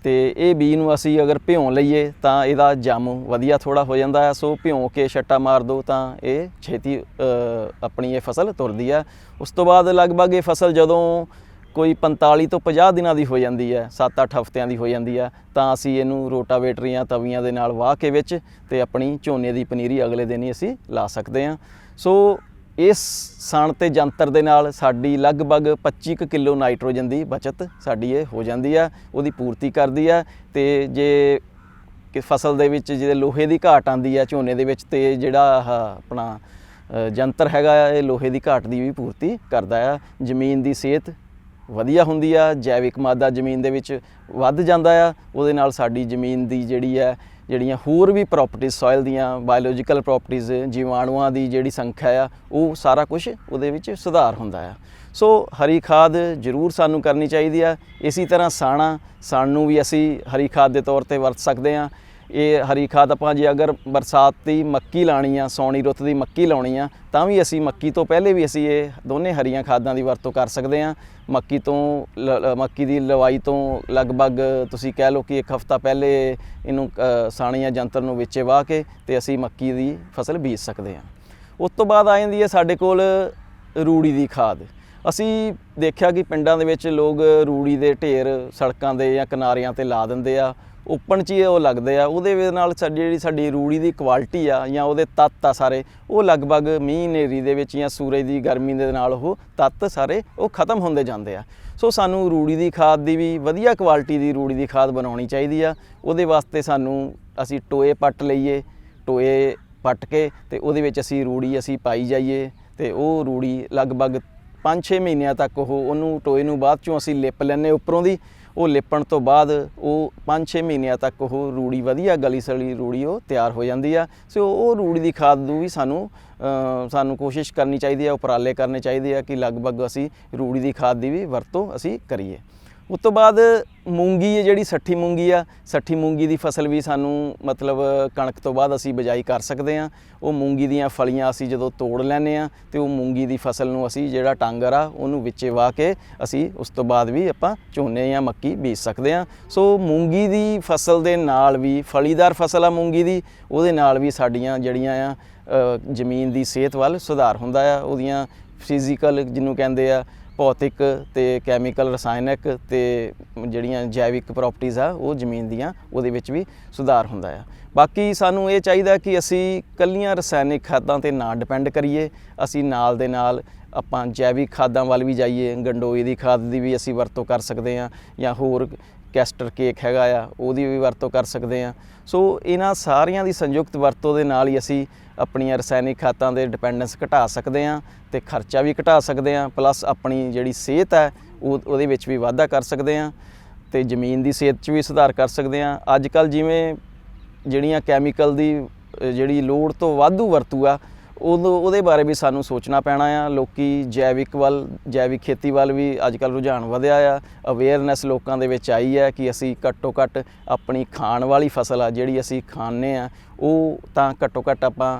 ਤੇ ਇਹ ਬੀ ਨੂੰ ਅਸੀਂ ਅਗਰ ਭਿਉਂ ਲਈਏ ਤਾਂ ਇਹਦਾ ਜੰਮ ਵਧੀਆ ਥੋੜਾ ਹੋ ਜਾਂਦਾ ਹੈ। ਸੋ ਭਿਉਂ ਕੇ ਛੱਟਾ ਮਾਰ ਦੋ ਤਾਂ ਇਹ ਛੇਤੀ ਆਪਣੀ ਇਹ ਫਸਲ ਤੁਰਦੀ ਹੈ। ਉਸ ਤੋਂ ਬਾਅਦ ਲਗਭਗ ਇਹ ਫਸਲ ਜਦੋਂ ਕੋਈ 45 ਤੋਂ 50 ਦਿਨਾਂ ਦੀ ਹੋ ਜਾਂਦੀ ਹੈ 7-8 ਹਫ਼ਤਿਆਂ ਦੀ ਹੋ ਜਾਂਦੀ ਹੈ, ਤਾਂ ਅਸੀਂ ਇਹਨੂੰ ਰੋਟਾਵੇਟਰੀਆਂ ਤਵੀਆਂ ਦੇ ਨਾਲ ਵਾਹ ਕੇ ਵਿੱਚ ਤੇ ਆਪਣੀ ਝੋਨੇ ਦੀ ਪਨੀਰੀ ਅਗਲੇ ਦਿਨ ਹੀ ਅਸੀਂ ਲਾ ਸਕਦੇ ਹਾਂ। ਸੋ ਇਸ ਸਣ ਤੇ ਜੰਤਰ ਦੇ ਨਾਲ ਸਾਡੀ ਲਗਭਗ 25 ਕੁ ਕਿਲੋ ਨਾਈਟ੍ਰੋਜਨ ਦੀ ਬਚਤ ਸਾਡੀ ਇਹ ਹੋ ਜਾਂਦੀ ਆ, ਉਹਦੀ ਪੂਰਤੀ ਕਰਦੀ ਆ ਤੇ ਜੇ ਕਿ ਫਸਲ ਦੇ ਵਿੱਚ ਜਿਹਦੇ ਲੋਹੇ ਦੀ ਘਾਟ ਆਂਦੀ ਆ, ਝੋਨੇ ਦੇ ਵਿੱਚ ਤੇ ਜਿਹੜਾ ਆਪਣਾ ਜੰਤਰ ਹੈਗਾ ਆ, ਇਹ ਲੋਹੇ ਦੀ ਘਾਟ ਦੀ ਵੀ ਪੂਰਤੀ ਕਰਦਾ ਆ। ਜ਼ਮੀਨ ਦੀ ਸਿਹਤ ਵਧੀਆ ਹੁੰਦੀ ਆ, ਜੈਵਿਕ ਮਾਦਾ ਜ਼ਮੀਨ ਦੇ ਵਿੱਚ ਵੱਧ ਜਾਂਦਾ ਆ, ਉਹਦੇ ਨਾਲ ਸਾਡੀ ਜ਼ਮੀਨ ਦੀ ਜਿਹੜੀ ਹੈ ਜਿਹੜੀਆਂ ਹੋਰ ਵੀ ਪ੍ਰਾਪਰਟੀਆਂ ਸੋਇਲ ਦੀਆਂ ਬਾਇਓਲੋਜੀਕਲ ਪ੍ਰਾਪਰਟੀਆਂ ਜੀਵਾਣੂਆਂ ਦੀ ਜਿਹੜੀ ਸੰਖਿਆ ਆ, ਉਹ ਸਾਰਾ ਕੁਝ ਉਹਦੇ ਵਿੱਚ ਸੁਧਾਰ ਹੁੰਦਾ ਆ। ਸੋ ਹਰੀ ਖਾਦ ਜ਼ਰੂਰ ਸਾਨੂੰ ਕਰਨੀ ਚਾਹੀਦੀ ਆ। ਇਸੇ ਤਰ੍ਹਾਂ ਸਾਣਾ, ਸਾਣ ਨੂੰ ਵੀ ਅਸੀਂ ਹਰੀ ਖਾਦ ਦੇ ਤੌਰ ਤੇ ਵਰਤ ਸਕਦੇ ਆ। ਇਹ ਹਰੀ ਖਾਦ ਆਪਾਂ ਜੇ ਅਗਰ ਬਰਸਾਤ ਦੀ ਮੱਕੀ ਲਾਣੀ ਆ, ਸੌਣੀ ਰੁੱਤ ਦੀ ਮੱਕੀ ਲਾਉਣੀ ਆ, ਤਾਂ ਵੀ ਅਸੀਂ ਮੱਕੀ ਤੋਂ ਪਹਿਲੇ ਵੀ ਅਸੀਂ ਇਹ ਦੋਨੇ ਹਰੀਆਂ ਖਾਦਾਂ ਦੀ ਵਰਤੋਂ ਕਰ ਸਕਦੇ ਆ। ਮੱਕੀ ਤੋਂ ਲ- ਮੱਕੀ ਦੀ ਲਵਾਈ ਤੋਂ ਲਗਭਗ ਤੁਸੀਂ ਕਹਿ ਲਓ ਕਿ ਇੱਕ ਹਫਤਾ ਪਹਿਲੇ ਇਹਨੂੰ ਸਾਣੀਆਂ ਜੰਤਰ ਨੂੰ ਵਿੱਚੇ ਵਾਹ ਕੇ ਤੇ ਅਸੀਂ ਮੱਕੀ ਦੀ ਫਸਲ ਬੀਜ ਸਕਦੇ ਆ। ਉਸ ਤੋਂ ਬਾਅਦ ਆ ਜਾਂਦੀ ਹੈ ਸਾਡੇ ਕੋਲ ਰੂੜੀ ਦੀ ਖਾਦ। ਅਸੀਂ ਦੇਖਿਆ ਕਿ ਪਿੰਡਾਂ ਦੇ ਵਿੱਚ ਲੋਕ ਰੂੜੀ ਦੇ ਢੇਰ ਸੜਕਾਂ ਦੇ ਜਾਂ ਕਿਨਾਰਿਆਂ ਤੇ ਲਾ ਦਿੰਦੇ ਆ। ਓਪਨ 'ਚ ਹੀ ਉਹ ਲੱਗਦੇ ਆ, ਉਹਦੇ ਵਿੱਚ ਨਾਲ ਸਾਡੀ ਜਿਹੜੀ ਸਾਡੀ ਰੂੜੀ ਦੀ ਕੁਆਲਿਟੀ ਆ ਜਾਂ ਉਹਦੇ ਤੱਤ ਆ ਸਾਰੇ, ਉਹ ਲਗਭਗ ਮੀਂਹ ਹਨੇਰੀ ਦੇ ਵਿੱਚ ਜਾਂ ਸੂਰਜ ਦੀ ਗਰਮੀ ਦੇ ਨਾਲ ਉਹ ਤੱਤ ਸਾਰੇ ਉਹ ਖਤਮ ਹੁੰਦੇ ਜਾਂਦੇ ਆ। ਸੋ ਸਾਨੂੰ ਰੂੜੀ ਦੀ ਖਾਦ ਦੀ ਵੀ ਵਧੀਆ ਕੁਆਲਿਟੀ ਦੀ ਰੂੜੀ ਦੀ ਖਾਦ ਬਣਾਉਣੀ ਚਾਹੀਦੀ ਆ, ਉਹਦੇ ਵਾਸਤੇ ਸਾਨੂੰ ਅਸੀਂ ਟੋਏ ਪੱਟ ਲਈਏ, ਟੋਏ ਪੱਟ ਕੇ ਤੇ ਉਹਦੇ ਵਿੱਚ ਅਸੀਂ ਰੂੜੀ ਅਸੀਂ ਪਾਈ ਜਾਈਏ ਤੇ ਉਹ ਰੂੜੀ ਲਗਭਗ 5-6 ਮਹੀਨਿਆਂ ਤੱਕ ਉਹ ਉਹਨੂੰ, ਟੋਏ ਨੂੰ ਬਾਅਦ ਚੋਂ ਅਸੀਂ ਲਿਪ ਲੈਨੇ ਉੱਪਰੋਂ ਦੀ ਉਹ ਲੇਪਣ ਤੋਂ ਬਾਅਦ ਉਹ 5-6 ਮਹੀਨਿਆਂ ਤੱਕ ਉਹ ਰੂੜੀ ਵਧੀਆ ਗਲੀ ਸਲੀ ਰੂੜੀ ਉਹ ਤਿਆਰ ਹੋ ਜਾਂਦੀ ਆ। ਸੋ ਉਹ ਰੂੜੀ ਦੀ ਖਾਦ ਨੂੰ ਵੀ ਸਾਨੂੰ ਸਾਨੂੰ ਕੋਸ਼ਿਸ਼ ਕਰਨੀ ਚਾਹੀਦੀ ਹੈ ਉਪਰਾਲੇ ਕਰਨੇ ਚਾਹੀਦੇ ਆ ਕਿ ਲਗਭਗ ਅਸੀਂ ਰੂੜੀ ਦੀ ਖਾਦ ਦੀ ਵੀ ਵਰਤੋਂ ਅਸੀਂ ਕਰੀਏ। ਉਸ ਤੋਂ ਬਾਅਦ ਮੂੰਗੀ ਹੈ ਜਿਹੜੀ, ਸੱਠੀ ਮੂੰਗੀ ਆ। ਸੱਠੀ ਮੂੰਗੀ ਦੀ ਫਸਲ ਵੀ ਸਾਨੂੰ ਮਤਲਬ ਕਣਕ ਤੋਂ ਬਾਅਦ ਅਸੀਂ ਬਿਜਾਈ ਕਰ ਸਕਦੇ ਆ ਉਹ ਮੂੰਗੀ ਦੀਆਂ ਫਲੀਆਂ ਅਸੀਂ ਜਦੋਂ ਤੋੜ ਲੈਨੇ ਆ ਤੇ ਉਹ ਮੂੰਗੀ ਦੀ ਫਸਲ ਨੂੰ ਅਸੀਂ ਜਿਹੜਾ ਟਾਂਗਰ ਆ, ਉਹਨੂੰ ਵਿੱਚੇ ਵਾਹ ਕੇ ਅਸੀਂ ਉਸ ਤੋਂ ਬਾਅਦ ਵੀ ਆਪਾਂ ਝੋਨੇ ਜਾਂ ਮੱਕੀ ਬੀਜ ਸਕਦੇ ਆ ਸੋ ਮੂੰਗੀ ਦੀ ਫਸਲ ਦੇ ਨਾਲ ਵੀ, ਫਲੀਦਾਰ ਫਸਲ ਆ ਮੂੰਗੀ ਦੀ, ਉਹਦੇ ਨਾਲ ਵੀ ਸਾਡੀਆਂ ਜਿਹੜੀਆਂ ਆ ਜ਼ਮੀਨ ਦੀ ਸਿਹਤ ਵੱਲ ਸੁਧਾਰ ਹੁੰਦਾ ਆ। ਉਹਦੀਆਂ ਫਿਜ਼ੀਕਲ ਜਿਹਨੂੰ ਕਹਿੰਦੇ ਆ ਭੌਤਿਕ ਤੇ ਕੈਮੀਕਲ ਰਸਾਇਣਕ ਤੇ ਜਿਹੜੀਆਂ ਜੈਵਿਕ ਪ੍ਰਾਪਰਟੀਆਂ ਆ, ਉਹ ਜ਼ਮੀਨ ਦੀਆਂ, ਉਹਦੇ ਵਿੱਚ ਵੀ ਸੁਧਾਰ ਹੁੰਦਾ ਆ। ਬਾਕੀ ਸਾਨੂੰ ਇਹ ਚਾਹੀਦਾ ਕਿ ਅਸੀਂ ਕੱਲੀਆਂ ਰਸਾਇਣਿਕ ਖਾਦਾਂ ਤੇ ਨਾ ਡਿਪੈਂਡ ਕਰੀਏ, ਅਸੀਂ ਨਾਲ ਦੇ ਨਾਲ ਆਪਾਂ ਜੈਵਿਕ ਖਾਦਾਂ ਵੱਲ ਵੀ ਜਾਈਏ, ਗੰਡੋਏ ਦੀ ਖਾਦ ਦੀ ਵੀ ਅਸੀਂ ਵਰਤੋਂ ਕਰ ਸਕਦੇ ਹਾਂ, ਜਾਂ ਹੋਰ ਕੈਸਟਰ ਕੇਕ ਹੈਗਾ ਆ, ਉਹਦੀ ਵੀ ਵਰਤੋਂ ਕਰ ਸਕਦੇ ਆ ਸੋ ਇਹਨਾਂ ਸਾਰੀਆਂ ਦੀ ਸੰਯੁਕਤ ਵਰਤੋਂ ਦੇ ਨਾਲ ਹੀ ਅਸੀਂ ਆਪਣੀਆਂ ਰਸਾਇਣਿਕ ਖਾਦਾਂ ਦੇ ਡਿਪੈਂਡੈਂਸ ਘਟਾ ਸਕਦੇ ਆ ਤੇ ਖਰਚਾ ਵੀ ਘਟਾ ਸਕਦੇ ਆ ਪਲੱਸ ਆਪਣੀ ਜਿਹੜੀ ਸਿਹਤ ਹੈ, ਉਹ ਉਹਦੇ ਵਿੱਚ ਵੀ ਵਾਧਾ ਕਰ ਸਕਦੇ ਆ ਤੇ ਜ਼ਮੀਨ ਦੀ ਸਿਹਤ 'ਚ ਵੀ ਸੁਧਾਰ ਕਰ ਸਕਦੇ ਆ ਅੱਜ ਕੱਲ ਜਿਵੇਂ ਜਿਹੜੀਆਂ ਕੈਮੀਕਲ ਦੀ ਜਿਹੜੀ ਲੋੜ ਤੋਂ ਵਾਧੂ ਵਰਤੂ ਆ ਉਹਦੇ ਬਾਰੇ ਵੀ ਸਾਨੂੰ ਸੋਚਣਾ ਪੈਣਾ ਆ। ਲੋਕੀ ਜੈਵਿਕ ਵੱਲ ਜੈਵਿਕ ਖੇਤੀ ਵੱਲ ਵੀ ਅੱਜ ਕੱਲ੍ਹ ਰੁਝਾਨ ਵਧਿਆ ਆ। ਅਵੇਅਰਨੈਸ ਲੋਕਾਂ ਦੇ ਵਿੱਚ ਆਈ ਹੈ ਕਿ ਅਸੀਂ ਘੱਟੋ ਘੱਟ ਆਪਣੀ ਖਾਣ ਵਾਲੀ ਫਸਲ ਆ ਜਿਹੜੀ ਅਸੀਂ ਖਾਂਦੇ ਆ ਉਹ ਤਾਂ ਘੱਟੋ ਘੱਟ ਆਪਾਂ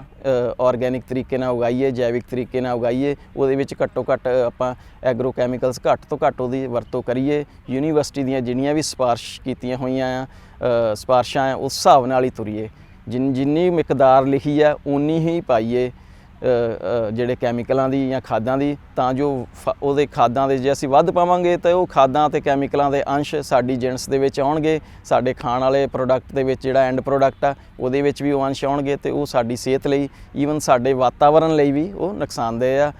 ਆਰਗੈਨਿਕ ਤਰੀਕੇ ਨਾਲ ਉਗਾਈਏ ਜੈਵਿਕ ਤਰੀਕੇ ਨਾਲ ਉਗਾਈਏ ਉਹਦੇ ਵਿੱਚ ਘੱਟੋ ਘੱਟ ਆਪਾਂ ਐਗਰੋ ਕੈਮੀਕਲਸ ਘੱਟ ਤੋਂ ਘੱਟ ਉਹਦੀ ਵਰਤੋਂ ਕਰੀਏ। ਯੂਨੀਵਰਸਿਟੀ ਦੀਆਂ ਜਿੰਨੀਆਂ ਵੀ ਸਿਫਾਰਿਸ਼ ਕੀਤੀਆਂ ਹੋਈਆਂ ਆ ਅ, ਸਿਫਾਰਿਸ਼ਾਂ ਆ ਉਸ ਹਿਸਾਬ ਨਾਲ ਹੀ ਤੁਰੀਏ। ਜਿਨ ਜਿੰਨੀ ਮਿਕਦਾਰ ਲਿਖੀ ਆ ਉਨੀ ਹੀ ਪਾਈਏ। ਜਿਹੜੇ ਕੈਮੀਕਲਾਂ ਦੀ ਜਾਂ ਖਾਦਾਂ ਦੀ, ਤਾਂ ਜੋ ਫ- ਉਹਦੇ ਖਾਦਾਂ ਦੇ ਜੇ ਅਸੀਂ ਵੱਧ ਪਾਵਾਂਗੇ, ਤਾਂ ਉਹ ਖਾਦਾਂ ਤੇ ਕੈਮੀਕਲਾਂ ਦੇ ਅੰਸ਼ ਸਾਡੀ ਜਿਣਸ ਦੇ ਵਿੱਚ ਆਉਣਗੇ, ਸਾਡੇ ਖਾਣ ਵਾਲੇ ਪ੍ਰੋਡਕਟ ਦੇ ਵਿੱਚ ਜਿਹੜਾ ਐਂਡ ਪ੍ਰੋਡਕਟ ਆ, ਉਹਦੇ ਵਿੱਚ ਵੀ ਉਹ ਅੰਸ਼ ਆਉਣਗੇ, ਤੇ ਉਹ ਸਾਡੀ ਸਿਹਤ ਲਈ ਈਵਨ ਸਾਡੇ ਵਾਤਾਵਰਣ ਲਈ ਵੀ ਉਹ ਨੁਕਸਾਨਦੇਹ ਆ।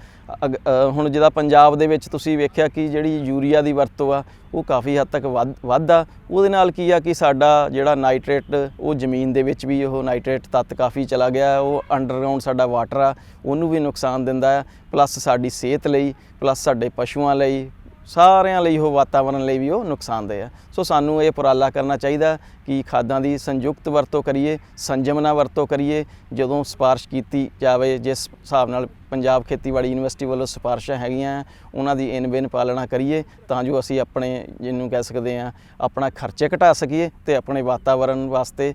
ਹੁਣ ਜਿਹਦਾ ਪੰਜਾਬ ਦੇ ਵਿੱਚ ਤੁਸੀਂ ਵੇਖਿਆ ਕਿ ਜਿਹੜੀ ਯੂਰੀਆ ਦੀ ਵਰਤੋਂ ਆ, ਉਹ ਕਾਫੀ ਹੱਦ ਤੱਕ ਵੱਧ ਆ। ਉਹਦੇ ਨਾਲ ਕੀ ਆ ਕਿ ਸਾਡਾ ਜਿਹੜਾ ਨਾਈਟ੍ਰੇਟ, ਉਹ ਜ਼ਮੀਨ ਦੇ ਵਿੱਚ ਵੀ ਉਹ ਨਾਈਟ੍ਰੇਟ ਤੱਤ ਕਾਫੀ ਚਲਾ ਗਿਆ ਉਹ ਅੰਡਰਗਰਾਉਂਡ ਸਾਡਾ ਵਾਟਰ ਆ, ਉਹਨੂੰ ਵੀ ਨੁਕਸਾਨ ਦਿੰਦਾ ਆ ਪਲੱਸ ਸਾਡੀ ਸਿਹਤ ਲਈ, ਪਲੱਸ ਸਾਡੇ ਪਸ਼ੂਆਂ ਲਈ ਸਾਰਿਆਂ ਲਈ ਉਹ ਵਾਤਾਵਰਣ ਲਈ ਵੀ ਉਹ ਨੁਕਸਾਨਦੇਹ ਆ। ਸੋ ਸਾਨੂੰ ਇਹ ਉਪਰਾਲਾ ਕਰਨਾ ਚਾਹੀਦਾ ਕਿ ਖਾਦਾਂ ਦੀ ਸੰਯੁਕਤ ਵਰਤੋਂ ਕਰੀਏ ਸੰਜਮ ਨਾਲ ਵਰਤੋਂ ਕਰੀਏ। ਜਦੋਂ ਸਿਫਾਰਿਸ਼ ਕੀਤੀ ਜਾਵੇ, ਜਿਸ ਹਿਸਾਬ ਨਾਲ ਪੰਜਾਬ ਖੇਤੀਬਾੜੀ ਯੂਨੀਵਰਸਿਟੀ ਵੱਲੋਂ ਸਿਫਾਰਿਸ਼ਾਂ ਹੈਗੀਆਂ, ਉਹਨਾਂ ਦੀ ਇਨ ਬਿਨ ਪਾਲਣਾ ਕਰੀਏ, ਤਾਂ ਜੋ ਅਸੀਂ ਆਪਣੇ, ਜਿਹਨੂੰ ਕਹਿ ਸਕਦੇ ਆ ਆਪਣਾ ਖਰਚੇ ਘਟਾ ਸਕੀਏ ਤੇ ਆਪਣੇ ਵਾਤਾਵਰਣ ਵਾਸਤੇ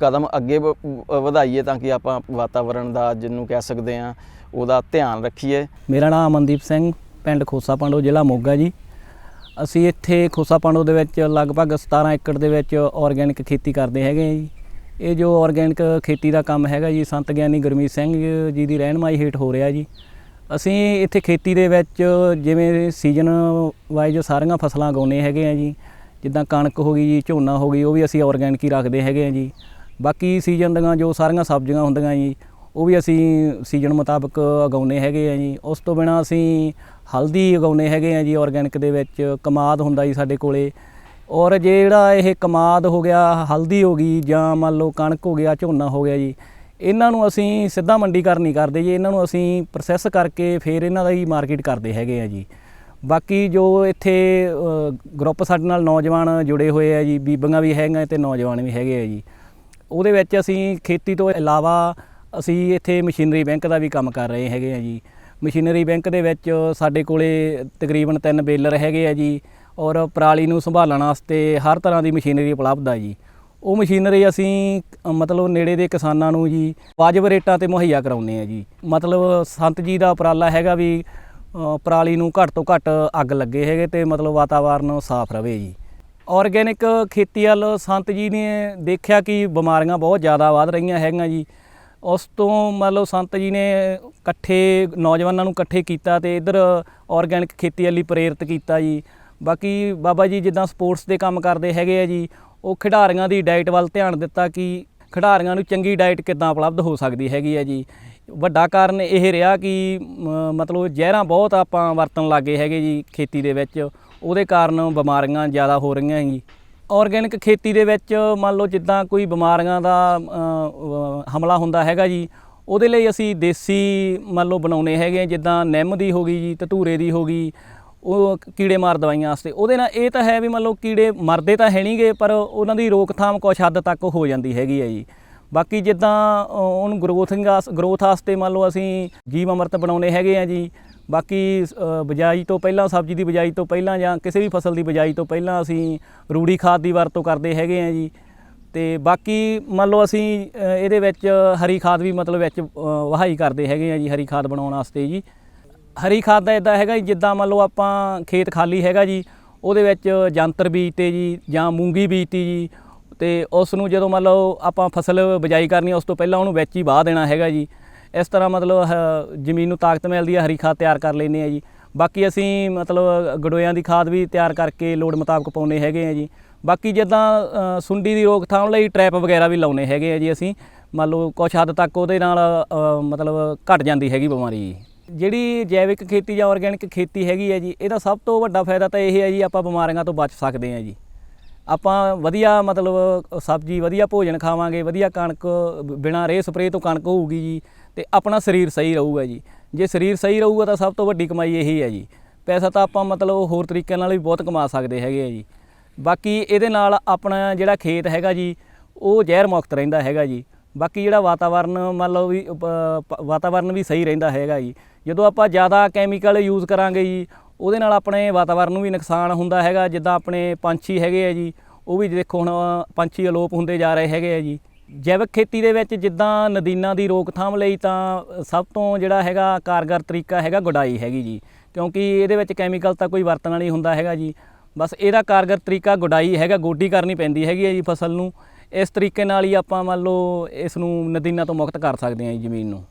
ਕਦਮ ਅੱਗੇ ਵ- ਵਧਾਈਏ ਤਾਂ ਕਿ ਆਪਾਂ ਵਾਤਾਵਰਣ ਦਾ, ਜਿਹਨੂੰ ਕਹਿ ਸਕਦੇ ਆ ਉਹਦਾ ਧਿਆਨ ਰੱਖੀਏ। ਮੇਰਾ ਨਾਮ ਅਮਨਦੀਪ ਸਿੰਘ ਪਿੰਡ ਖੋਸਾ ਪਾਂਡੋ, ਜ਼ਿਲ੍ਹਾ ਮੋਗਾ ਜੀ। ਅਸੀਂ ਇੱਥੇ ਖੋਸਾ ਪਾਂਡੋ ਦੇ ਵਿੱਚ ਲਗਭਗ 17 ਏਕੜ ਦੇ ਵਿੱਚ ਆਰਗੈਨਿਕ ਖੇਤੀ ਕਰਦੇ ਹੈਗੇ ਆ ਜੀ। ਇਹ ਜੋ ਆਰਗੈਨਿਕ ਖੇਤੀ ਦਾ ਕੰਮ ਹੈਗਾ ਜੀ, ਸੰਤ ਗਿਆਨੀ ਗੁਰਮੀਤ ਸਿੰਘ ਜੀ ਦੀ ਰਹਿਨਮਾਈ ਹੇਠ ਹੋ ਰਿਹਾ ਜੀ। ਅਸੀਂ ਇੱਥੇ ਖੇਤੀ ਦੇ ਵਿੱਚ ਜਿਵੇਂ ਸੀਜ਼ਨ ਵਾਈਜ਼ ਸਾਰੀਆਂ ਫਸਲਾਂ ਉਗਾਉਂਦੇ ਹੈਗੇ ਆ ਜੀ। ਜਿੱਦਾਂ ਕਣਕ ਹੋ ਗਈ ਜੀ, ਝੋਨਾ ਹੋ ਗਈ, ਉਹ ਵੀ ਅਸੀਂ ਆਰਗੈਨਿਕ ਹੀ ਰੱਖਦੇ ਹੈਗੇ ਆ ਜੀ। ਬਾਕੀ ਸੀਜ਼ਨ ਦੀਆਂ ਜੋ ਸਾਰੀਆਂ ਸਬਜ਼ੀਆਂ ਹੁੰਦੀਆਂ ਜੀ, ਉਹ ਵੀ ਅਸੀਂ ਸੀਜ਼ਨ ਮੁਤਾਬਕ ਉਗਾਉਂਦੇ ਹੈਗੇ ਆ ਜੀ। ਉਸ ਤੋਂ ਬਿਨਾ ਅਸੀਂ ਹਲਦੀ ਉਗਾਉਂਦੇ ਹੈਗੇ ਆ ਜੀ ਆਰਗੈਨਿਕ ਦੇ ਵਿੱਚ, ਕਮਾਦ ਹੁੰਦਾ ਜੀ ਸਾਡੇ ਕੋਲੇ। ਔਰ ਜਿਹੜਾ ਇਹ ਕਮਾਦ ਹੋ ਗਿਆ, ਹਲਦੀ ਹੋ ਗਈ, ਜਾਂ ਮੰਨ ਲਓ ਕਣਕ ਹੋ ਗਿਆ, ਝੋਨਾ ਹੋ ਗਿਆ ਜੀ, ਇਹਨਾਂ ਨੂੰ ਅਸੀਂ ਸਿੱਧਾ ਮੰਡੀਕਰਨ ਨਹੀਂ ਕਰਦੇ ਜੀ, ਇਹਨਾਂ ਨੂੰ ਅਸੀਂ ਪ੍ਰੋਸੈਸ ਕਰਕੇ ਫਿਰ ਇਹਨਾਂ ਦਾ ਹੀ ਮਾਰਕੀਟ ਕਰਦੇ ਹੈਗੇ ਆ ਜੀ। ਬਾਕੀ ਜੋ ਇੱਥੇ ਗਰੁੱਪ ਸਾਡੇ ਨਾਲ ਨੌਜਵਾਨ ਜੁੜੇ ਹੋਏ ਆ ਜੀ, ਬੀਬੀਆਂ ਵੀ ਹੈਗੀਆਂ ਤੇ ਨੌਜਵਾਨ ਵੀ ਹੈਗੇ ਆ ਜੀ। ਉਹਦੇ ਵਿੱਚ ਅਸੀਂ ਖੇਤੀ ਤੋਂ ਇਲਾਵਾ ਅਸੀਂ ਇੱਥੇ ਮਸ਼ੀਨਰੀ ਬੈਂਕ ਦਾ ਵੀ ਕੰਮ ਕਰ ਰਹੇ ਹੈਗੇ ਆ ਜੀ। ਮਸ਼ੀਨਰੀ ਬੈਂਕ ਦੇ ਵਿੱਚ ਸਾਡੇ ਕੋਲੇ ਤਕਰੀਬਨ ਤਿੰਨ ਬੇਲਰ ਹੈਗੇ ਆ ਜੀ, ਔਰ ਪਰਾਲੀ ਨੂੰ ਸੰਭਾਲਣ ਵਾਸਤੇ ਹਰ ਤਰ੍ਹਾਂ ਦੀ ਮਸ਼ੀਨਰੀ ਉਪਲਬਧ ਆ ਜੀ। ਉਹ ਮਸ਼ੀਨਰੀ ਅਸੀਂ, ਮਤਲਬ ਨੇੜੇ ਦੇ ਕਿਸਾਨਾਂ ਨੂੰ ਜੀ ਵਾਜਬ ਰੇਟਾਂ ਤੇ ਮੁਹੱਈਆ ਕਰਾਉਂਦੇ ਆ ਜੀ। ਮਤਲਬ ਸੰਤ ਜੀ ਦਾ ਉਪਰਾਲਾ ਹੈਗਾ ਵੀ ਪਰਾਲੀ ਨੂੰ ਘੱਟ ਤੋਂ ਘੱਟ ਅੱਗ ਲੱਗੇ ਹੈਗੇ ਤੇ ਮਤਲਬ ਵਾਤਾਵਰਨ ਸਾਫ਼ ਰਵੇ ਜੀ। ਆਰਗੈਨਿਕ ਖੇਤੀ ਵੱਲ ਸੰਤ ਜੀ ਨੇ ਦੇਖਿਆ ਕਿ ਬਿਮਾਰੀਆਂ ਬਹੁਤ ਜ਼ਿਆਦਾ ਵੱਧ ਰਹੀਆਂ ਹੈਗੀਆਂ ਜੀ। ਉਸ ਤੋਂ ਮਤਲਬ ਸੰਤ ਜੀ ਨੇ ਇਕੱਠੇ ਨੌਜਵਾਨਾਂ ਨੂੰ ਇਕੱਠੇ ਕੀਤਾ ਤੇ ਇਧਰ ਆਰਗੈਨਿਕ ਖੇਤੀ ਵੱਲ ਪ੍ਰੇਰਿਤ ਕੀਤਾ ਜੀ। ਬਾਕੀ ਬਾਬਾ ਜੀ ਜਿੱਦਾਂ ਸਪੋਰਟਸ ਦੇ ਕੰਮ ਕਰਦੇ ਹੈਗੇ ਆ ਜੀ, ਉਹ ਖਿਡਾਰੀਆਂ ਦੀ ਡਾਈਟ ਵੱਲ ਧਿਆਨ ਦਿੱਤਾ ਕਿ ਖਿਡਾਰੀਆਂ ਨੂੰ ਚੰਗੀ ਡਾਈਟ ਕਿੱਦਾਂ ਉਪਲਬਧ ਹੋ ਸਕਦੀ ਹੈਗੀ ਆ ਜੀ। ਵੱਡਾ ਕਾਰਨ ਇਹ ਰਿਹਾ ਕਿ ਮਤਲਬ ਜ਼ਹਿਰਾਂ ਬਹੁਤ ਆਪਾਂ ਵਰਤਣ ਲੱਗੇ ਹੈਗੇ ਜੀ ਖੇਤੀ ਦੇ ਵਿੱਚ, ਉਹਦੇ ਕਾਰਨ ਬਿਮਾਰੀਆਂ ਜ਼ਿਆਦਾ ਹੋ ਰਹੀਆਂ ਜੀ। ਆਰਗੈਨਿਕ ਖੇਤੀ ਦੇ ਵਿੱਚ ਮੰਨ ਲਓ ਜਿੱਦਾਂ ਕੋਈ ਬਿਮਾਰੀਆਂ ਦਾ ਹਮਲਾ ਹੁੰਦਾ ਹੈਗਾ ਜੀ ਉਹਦੇ ਲਈ ਅਸੀਂ ਦੇਸੀ ਮੰਨ ਲਓ ਬਣਾਉਣੇ ਹੈਗੇ ਜਿੱਦਾਂ ਨਿੰਮ ਦੀ ਹੋ ਗਈ ਜੀ ਧਤੂਰੇ ਦੀ ਹੋ ਗਈ ਉਹ ਕੀੜੇ ਮਾਰ ਦਵਾਈਆਂ ਵਾਸਤੇ। ਉਹਦੇ ਨਾਲ ਇਹ ਤਾਂ ਹੈ ਵੀ ਮੰਨ ਲਓ ਕੀੜੇ ਮਰਦੇ ਤਾਂ ਹੈ ਨਹੀਂਗੇ ਪਰ ਉਹਨਾਂ ਦੀ ਰੋਕਥਾਮ ਕੁਛ ਹੱਦ ਤੱਕ ਹੋ ਜਾਂਦੀ ਹੈਗੀ ਹੈ ਜੀ। ਬਾਕੀ ਜਿੱਦਾਂ ਅ, ਉਹਨੂੰ ਗਰੋਥਿੰਗ ਗਰੋਥ ਵਾਸਤੇ ਮੰਨ ਲਓ ਅਸੀਂ ਜੀਵ ਅਮਰਤ ਬਣਾਉਣੇ ਹੈਗੇ ਆ ਜੀ। ਬਾਕੀ ਅ, ਬਿਜਾਈ ਤੋਂ ਪਹਿਲਾਂ ਸਬਜ਼ੀ ਦੀ ਬਿਜਾਈ ਤੋਂ ਪਹਿਲਾਂ ਜਾਂ ਕਿਸੇ ਵੀ ਫਸਲ ਦੀ ਬਿਜਾਈ ਤੋਂ ਪਹਿਲਾਂ ਅਸੀਂ ਰੂੜੀ ਖਾਦ ਦੀ ਵਰਤੋਂ ਕਰਦੇ ਹੈਗੇ ਆ ਜੀ। ਤੇ ਬਾਕੀ ਮੰਨ ਲਓ ਅਸੀਂ ਇਹਦੇ ਵਿੱਚ ਹਰੀ ਖਾਦ ਵੀ ਮਤਲਬ ਵਿੱਚ ਵਹਾਈ ਕਰਦੇ ਹੈਗੇ ਆ ਜੀ ਹਰੀ ਖਾਦ ਬਣਾਉਣ ਵਾਸਤੇ ਜੀ। ਹਰੀ ਖਾਦ ਦਾ ਇਦਾਂ ਹੈਗਾ ਜੀ ਜਿੱਦਾਂ ਮੰਨ ਲਓ ਆਪਾਂ ਖੇਤ ਖਾਲੀ ਹੈਗਾ ਜੀ ਉਹਦੇ ਵਿੱਚ ਜੰਤਰ ਬੀਜਤੇ ਜੀ ਜਾਂ ਮੂੰਗੀ ਬੀਜਤੀ ਜੀ। ਤੇ ਉਸ ਨੂੰ ਜਦੋਂ ਮੰਨ ਲਓ ਆਪਾਂ ਫਸਲ ਬਿਜਾਈ ਕਰਨੀ ਉਸ ਤੋਂ ਪਹਿਲਾਂ ਉਹਨੂੰ ਵਿੱਚ ਹੀ ਵਾਹ ਦੇਣਾ ਹੈਗਾ ਜੀ। ਇਸ ਤਰ੍ਹਾਂ ਮਤਲਬ ਹ- ਜ਼ਮੀਨ ਨੂੰ ਤਾਕਤ ਮਿਲਦੀ ਹੈ, ਹਰੀ ਖਾਦ ਤਿਆਰ ਕਰ ਲੈਂਦੇ ਆ ਜੀ। ਬਾਕੀ ਅਸੀਂ ਮਤਲਬ ਗੜੋਇਆਂ ਦੀ ਖਾਦ ਵੀ ਤਿਆਰ ਕਰਕੇ ਲੋੜ ਮੁਤਾਬਕ ਪਾਉਨੇ ਹੈਗੇ ਆ ਜੀ। ਬਾਕੀ ਜਿੱਦਾਂ ਸੁੰਡੀ ਦੀ ਰੋਕਥਾਮ ਲਈ ਟ੍ਰੈਪ ਵਗੈਰਾ ਵੀ ਲਾਉਨੇ ਹੈਗੇ ਆ ਜੀ ਅਸੀਂ। ਮੰਨ ਲਓ, ਕੁਛ ਹੱਦ ਤੱਕ ਉਹਦੇ ਨਾਲ ਮਤਲਬ ਘਟ ਜਾਂਦੀ ਹੈਗੀ ਬਿਮਾਰੀ ਜੀ। ਜਿਹੜੀ ਜੈਵਿਕ ਖੇਤੀ ਜਾਂ ਆਰਗੈਨਿਕ ਖੇਤੀ ਹੈਗੀ ਹੈ ਜੀ, ਇਹਦਾ ਸਭ ਤੋਂ ਵੱਡਾ ਫਾਇਦਾ ਤਾਂ ਇਹ ਹੈ ਜੀ, ਆਪਾਂ ਬਿਮਾਰੀਆਂ ਤੋਂ ਬਚ ਸਕਦੇ ਹਾਂ ਜੀ। ਆਪਾਂ ਵਧੀਆ ਮਤਲਬ, ਸਬਜ਼ੀ, ਵਧੀਆ ਭੋਜਨ ਖਾਵਾਂਗੇ, ਵਧੀਆ ਕਣਕ, ਬਿਨਾਂ ਰੇਹ ਸਪਰੇਅ ਤੋਂ ਕਣਕ ਹੋਊਗੀ ਜੀ। ਤੇ ਆਪਣਾ ਸਰੀਰ ਸਹੀ ਰਹੂਗਾ ਜੀ। ਜੇ ਸਰੀਰ ਸਹੀ ਰਹੂਗਾ ਤਾਂ ਸਭ ਤੋਂ ਵੱਡੀ ਕਮਾਈ ਇਹੀ ਹੈ ਜੀ। ਪੈਸਾ ਤਾਂ ਆਪਾਂ ਮਤਲਬ ਹੋਰ ਤਰੀਕਿਆਂ ਨਾਲ ਵੀ ਬਹੁਤ ਕਮਾ ਸਕਦੇ ਹੈਗੇ ਆ ਜੀ। ਬਾਕੀ ਇਹਦੇ ਨਾਲ ਆਪਣਾ ਜਿਹੜਾ ਖੇਤ ਹੈਗਾ ਜੀ, ਉਹ ਜ਼ਹਿਰ ਮੁਕਤ ਰਹਿੰਦਾ ਹੈਗਾ ਜੀ। ਬਾਕੀ ਜਿਹੜਾ ਵਾਤਾਵਰਨ ਮੰਨ ਲਓ ਵੀ ਵਾਤਾਵਰਨ ਵੀ ਸਹੀ ਰਹਿੰਦਾ ਹੈਗਾ ਜੀ। ਜਦੋਂ ਆਪਾਂ ਜ਼ਿਆਦਾ ਕੈਮੀਕਲ ਯੂਜ਼ ਕਰਾਂਗੇ ਜੀ, ਉਹਦੇ ਨਾਲ ਆਪਣੇ ਵਾਤਾਵਰਨ ਨੂੰ ਵੀ ਨੁਕਸਾਨ ਹੁੰਦਾ ਹੈਗਾ। ਜਿੱਦਾਂ ਆਪਣੇ ਪੰਛੀ ਹੈਗੇ ਆ ਜੀ, ਉਹ ਵੀ ਦੇਖੋ ਹੁਣ ਪੰਛੀ ਅਲੋਪ ਹੁੰਦੇ ਜਾ ਰਹੇ ਹੈਗੇ ਆ ਜੀ। ਜੈਵਿਕ ਖੇਤੀ ਦੇ ਵਿੱਚ ਜਿੱਦਾਂ ਨਦੀਨਾਂ ਦੀ ਰੋਕਥਾਮ ਲਈ ਤਾਂ ਸਭ ਤੋਂ ਜਿਹੜਾ ਹੈਗਾ ਕਾਰਗਰ ਤਰੀਕਾ ਹੈਗਾ ਗੁਡਾਈ ਹੈਗੀ ਜੀ। ਕਿਉਂਕਿ ਇਹਦੇ ਵਿੱਚ ਕੈਮੀਕਲ ਤਾਂ ਕੋਈ ਵਰਤਣ ਵਾਲੀ ਹੁੰਦਾ ਹੈਗਾ ਜੀ। ਬਸ ਇਹਦਾ ਕਾਰਗਰ ਤਰੀਕਾ ਗੁਡਾਈ ਹੈਗਾ, ਗੋਡੀ ਕਰਨੀ ਪੈਂਦੀ ਹੈਗੀ ਹੈ ਜੀ ਫਸਲ ਨੂੰ। ਇਸ ਤਰੀਕੇ ਨਾਲ ਹੀ ਆਪਾਂ ਮੰਨ ਲਓ ਇਸ ਨੂੰ ਨਦੀਨਾਂ ਤੋਂ ਮੁਕਤ ਕਰ ਸਕਦੇ ਹਾਂ ਜੀ ਜ਼ਮੀਨ ਨੂੰ।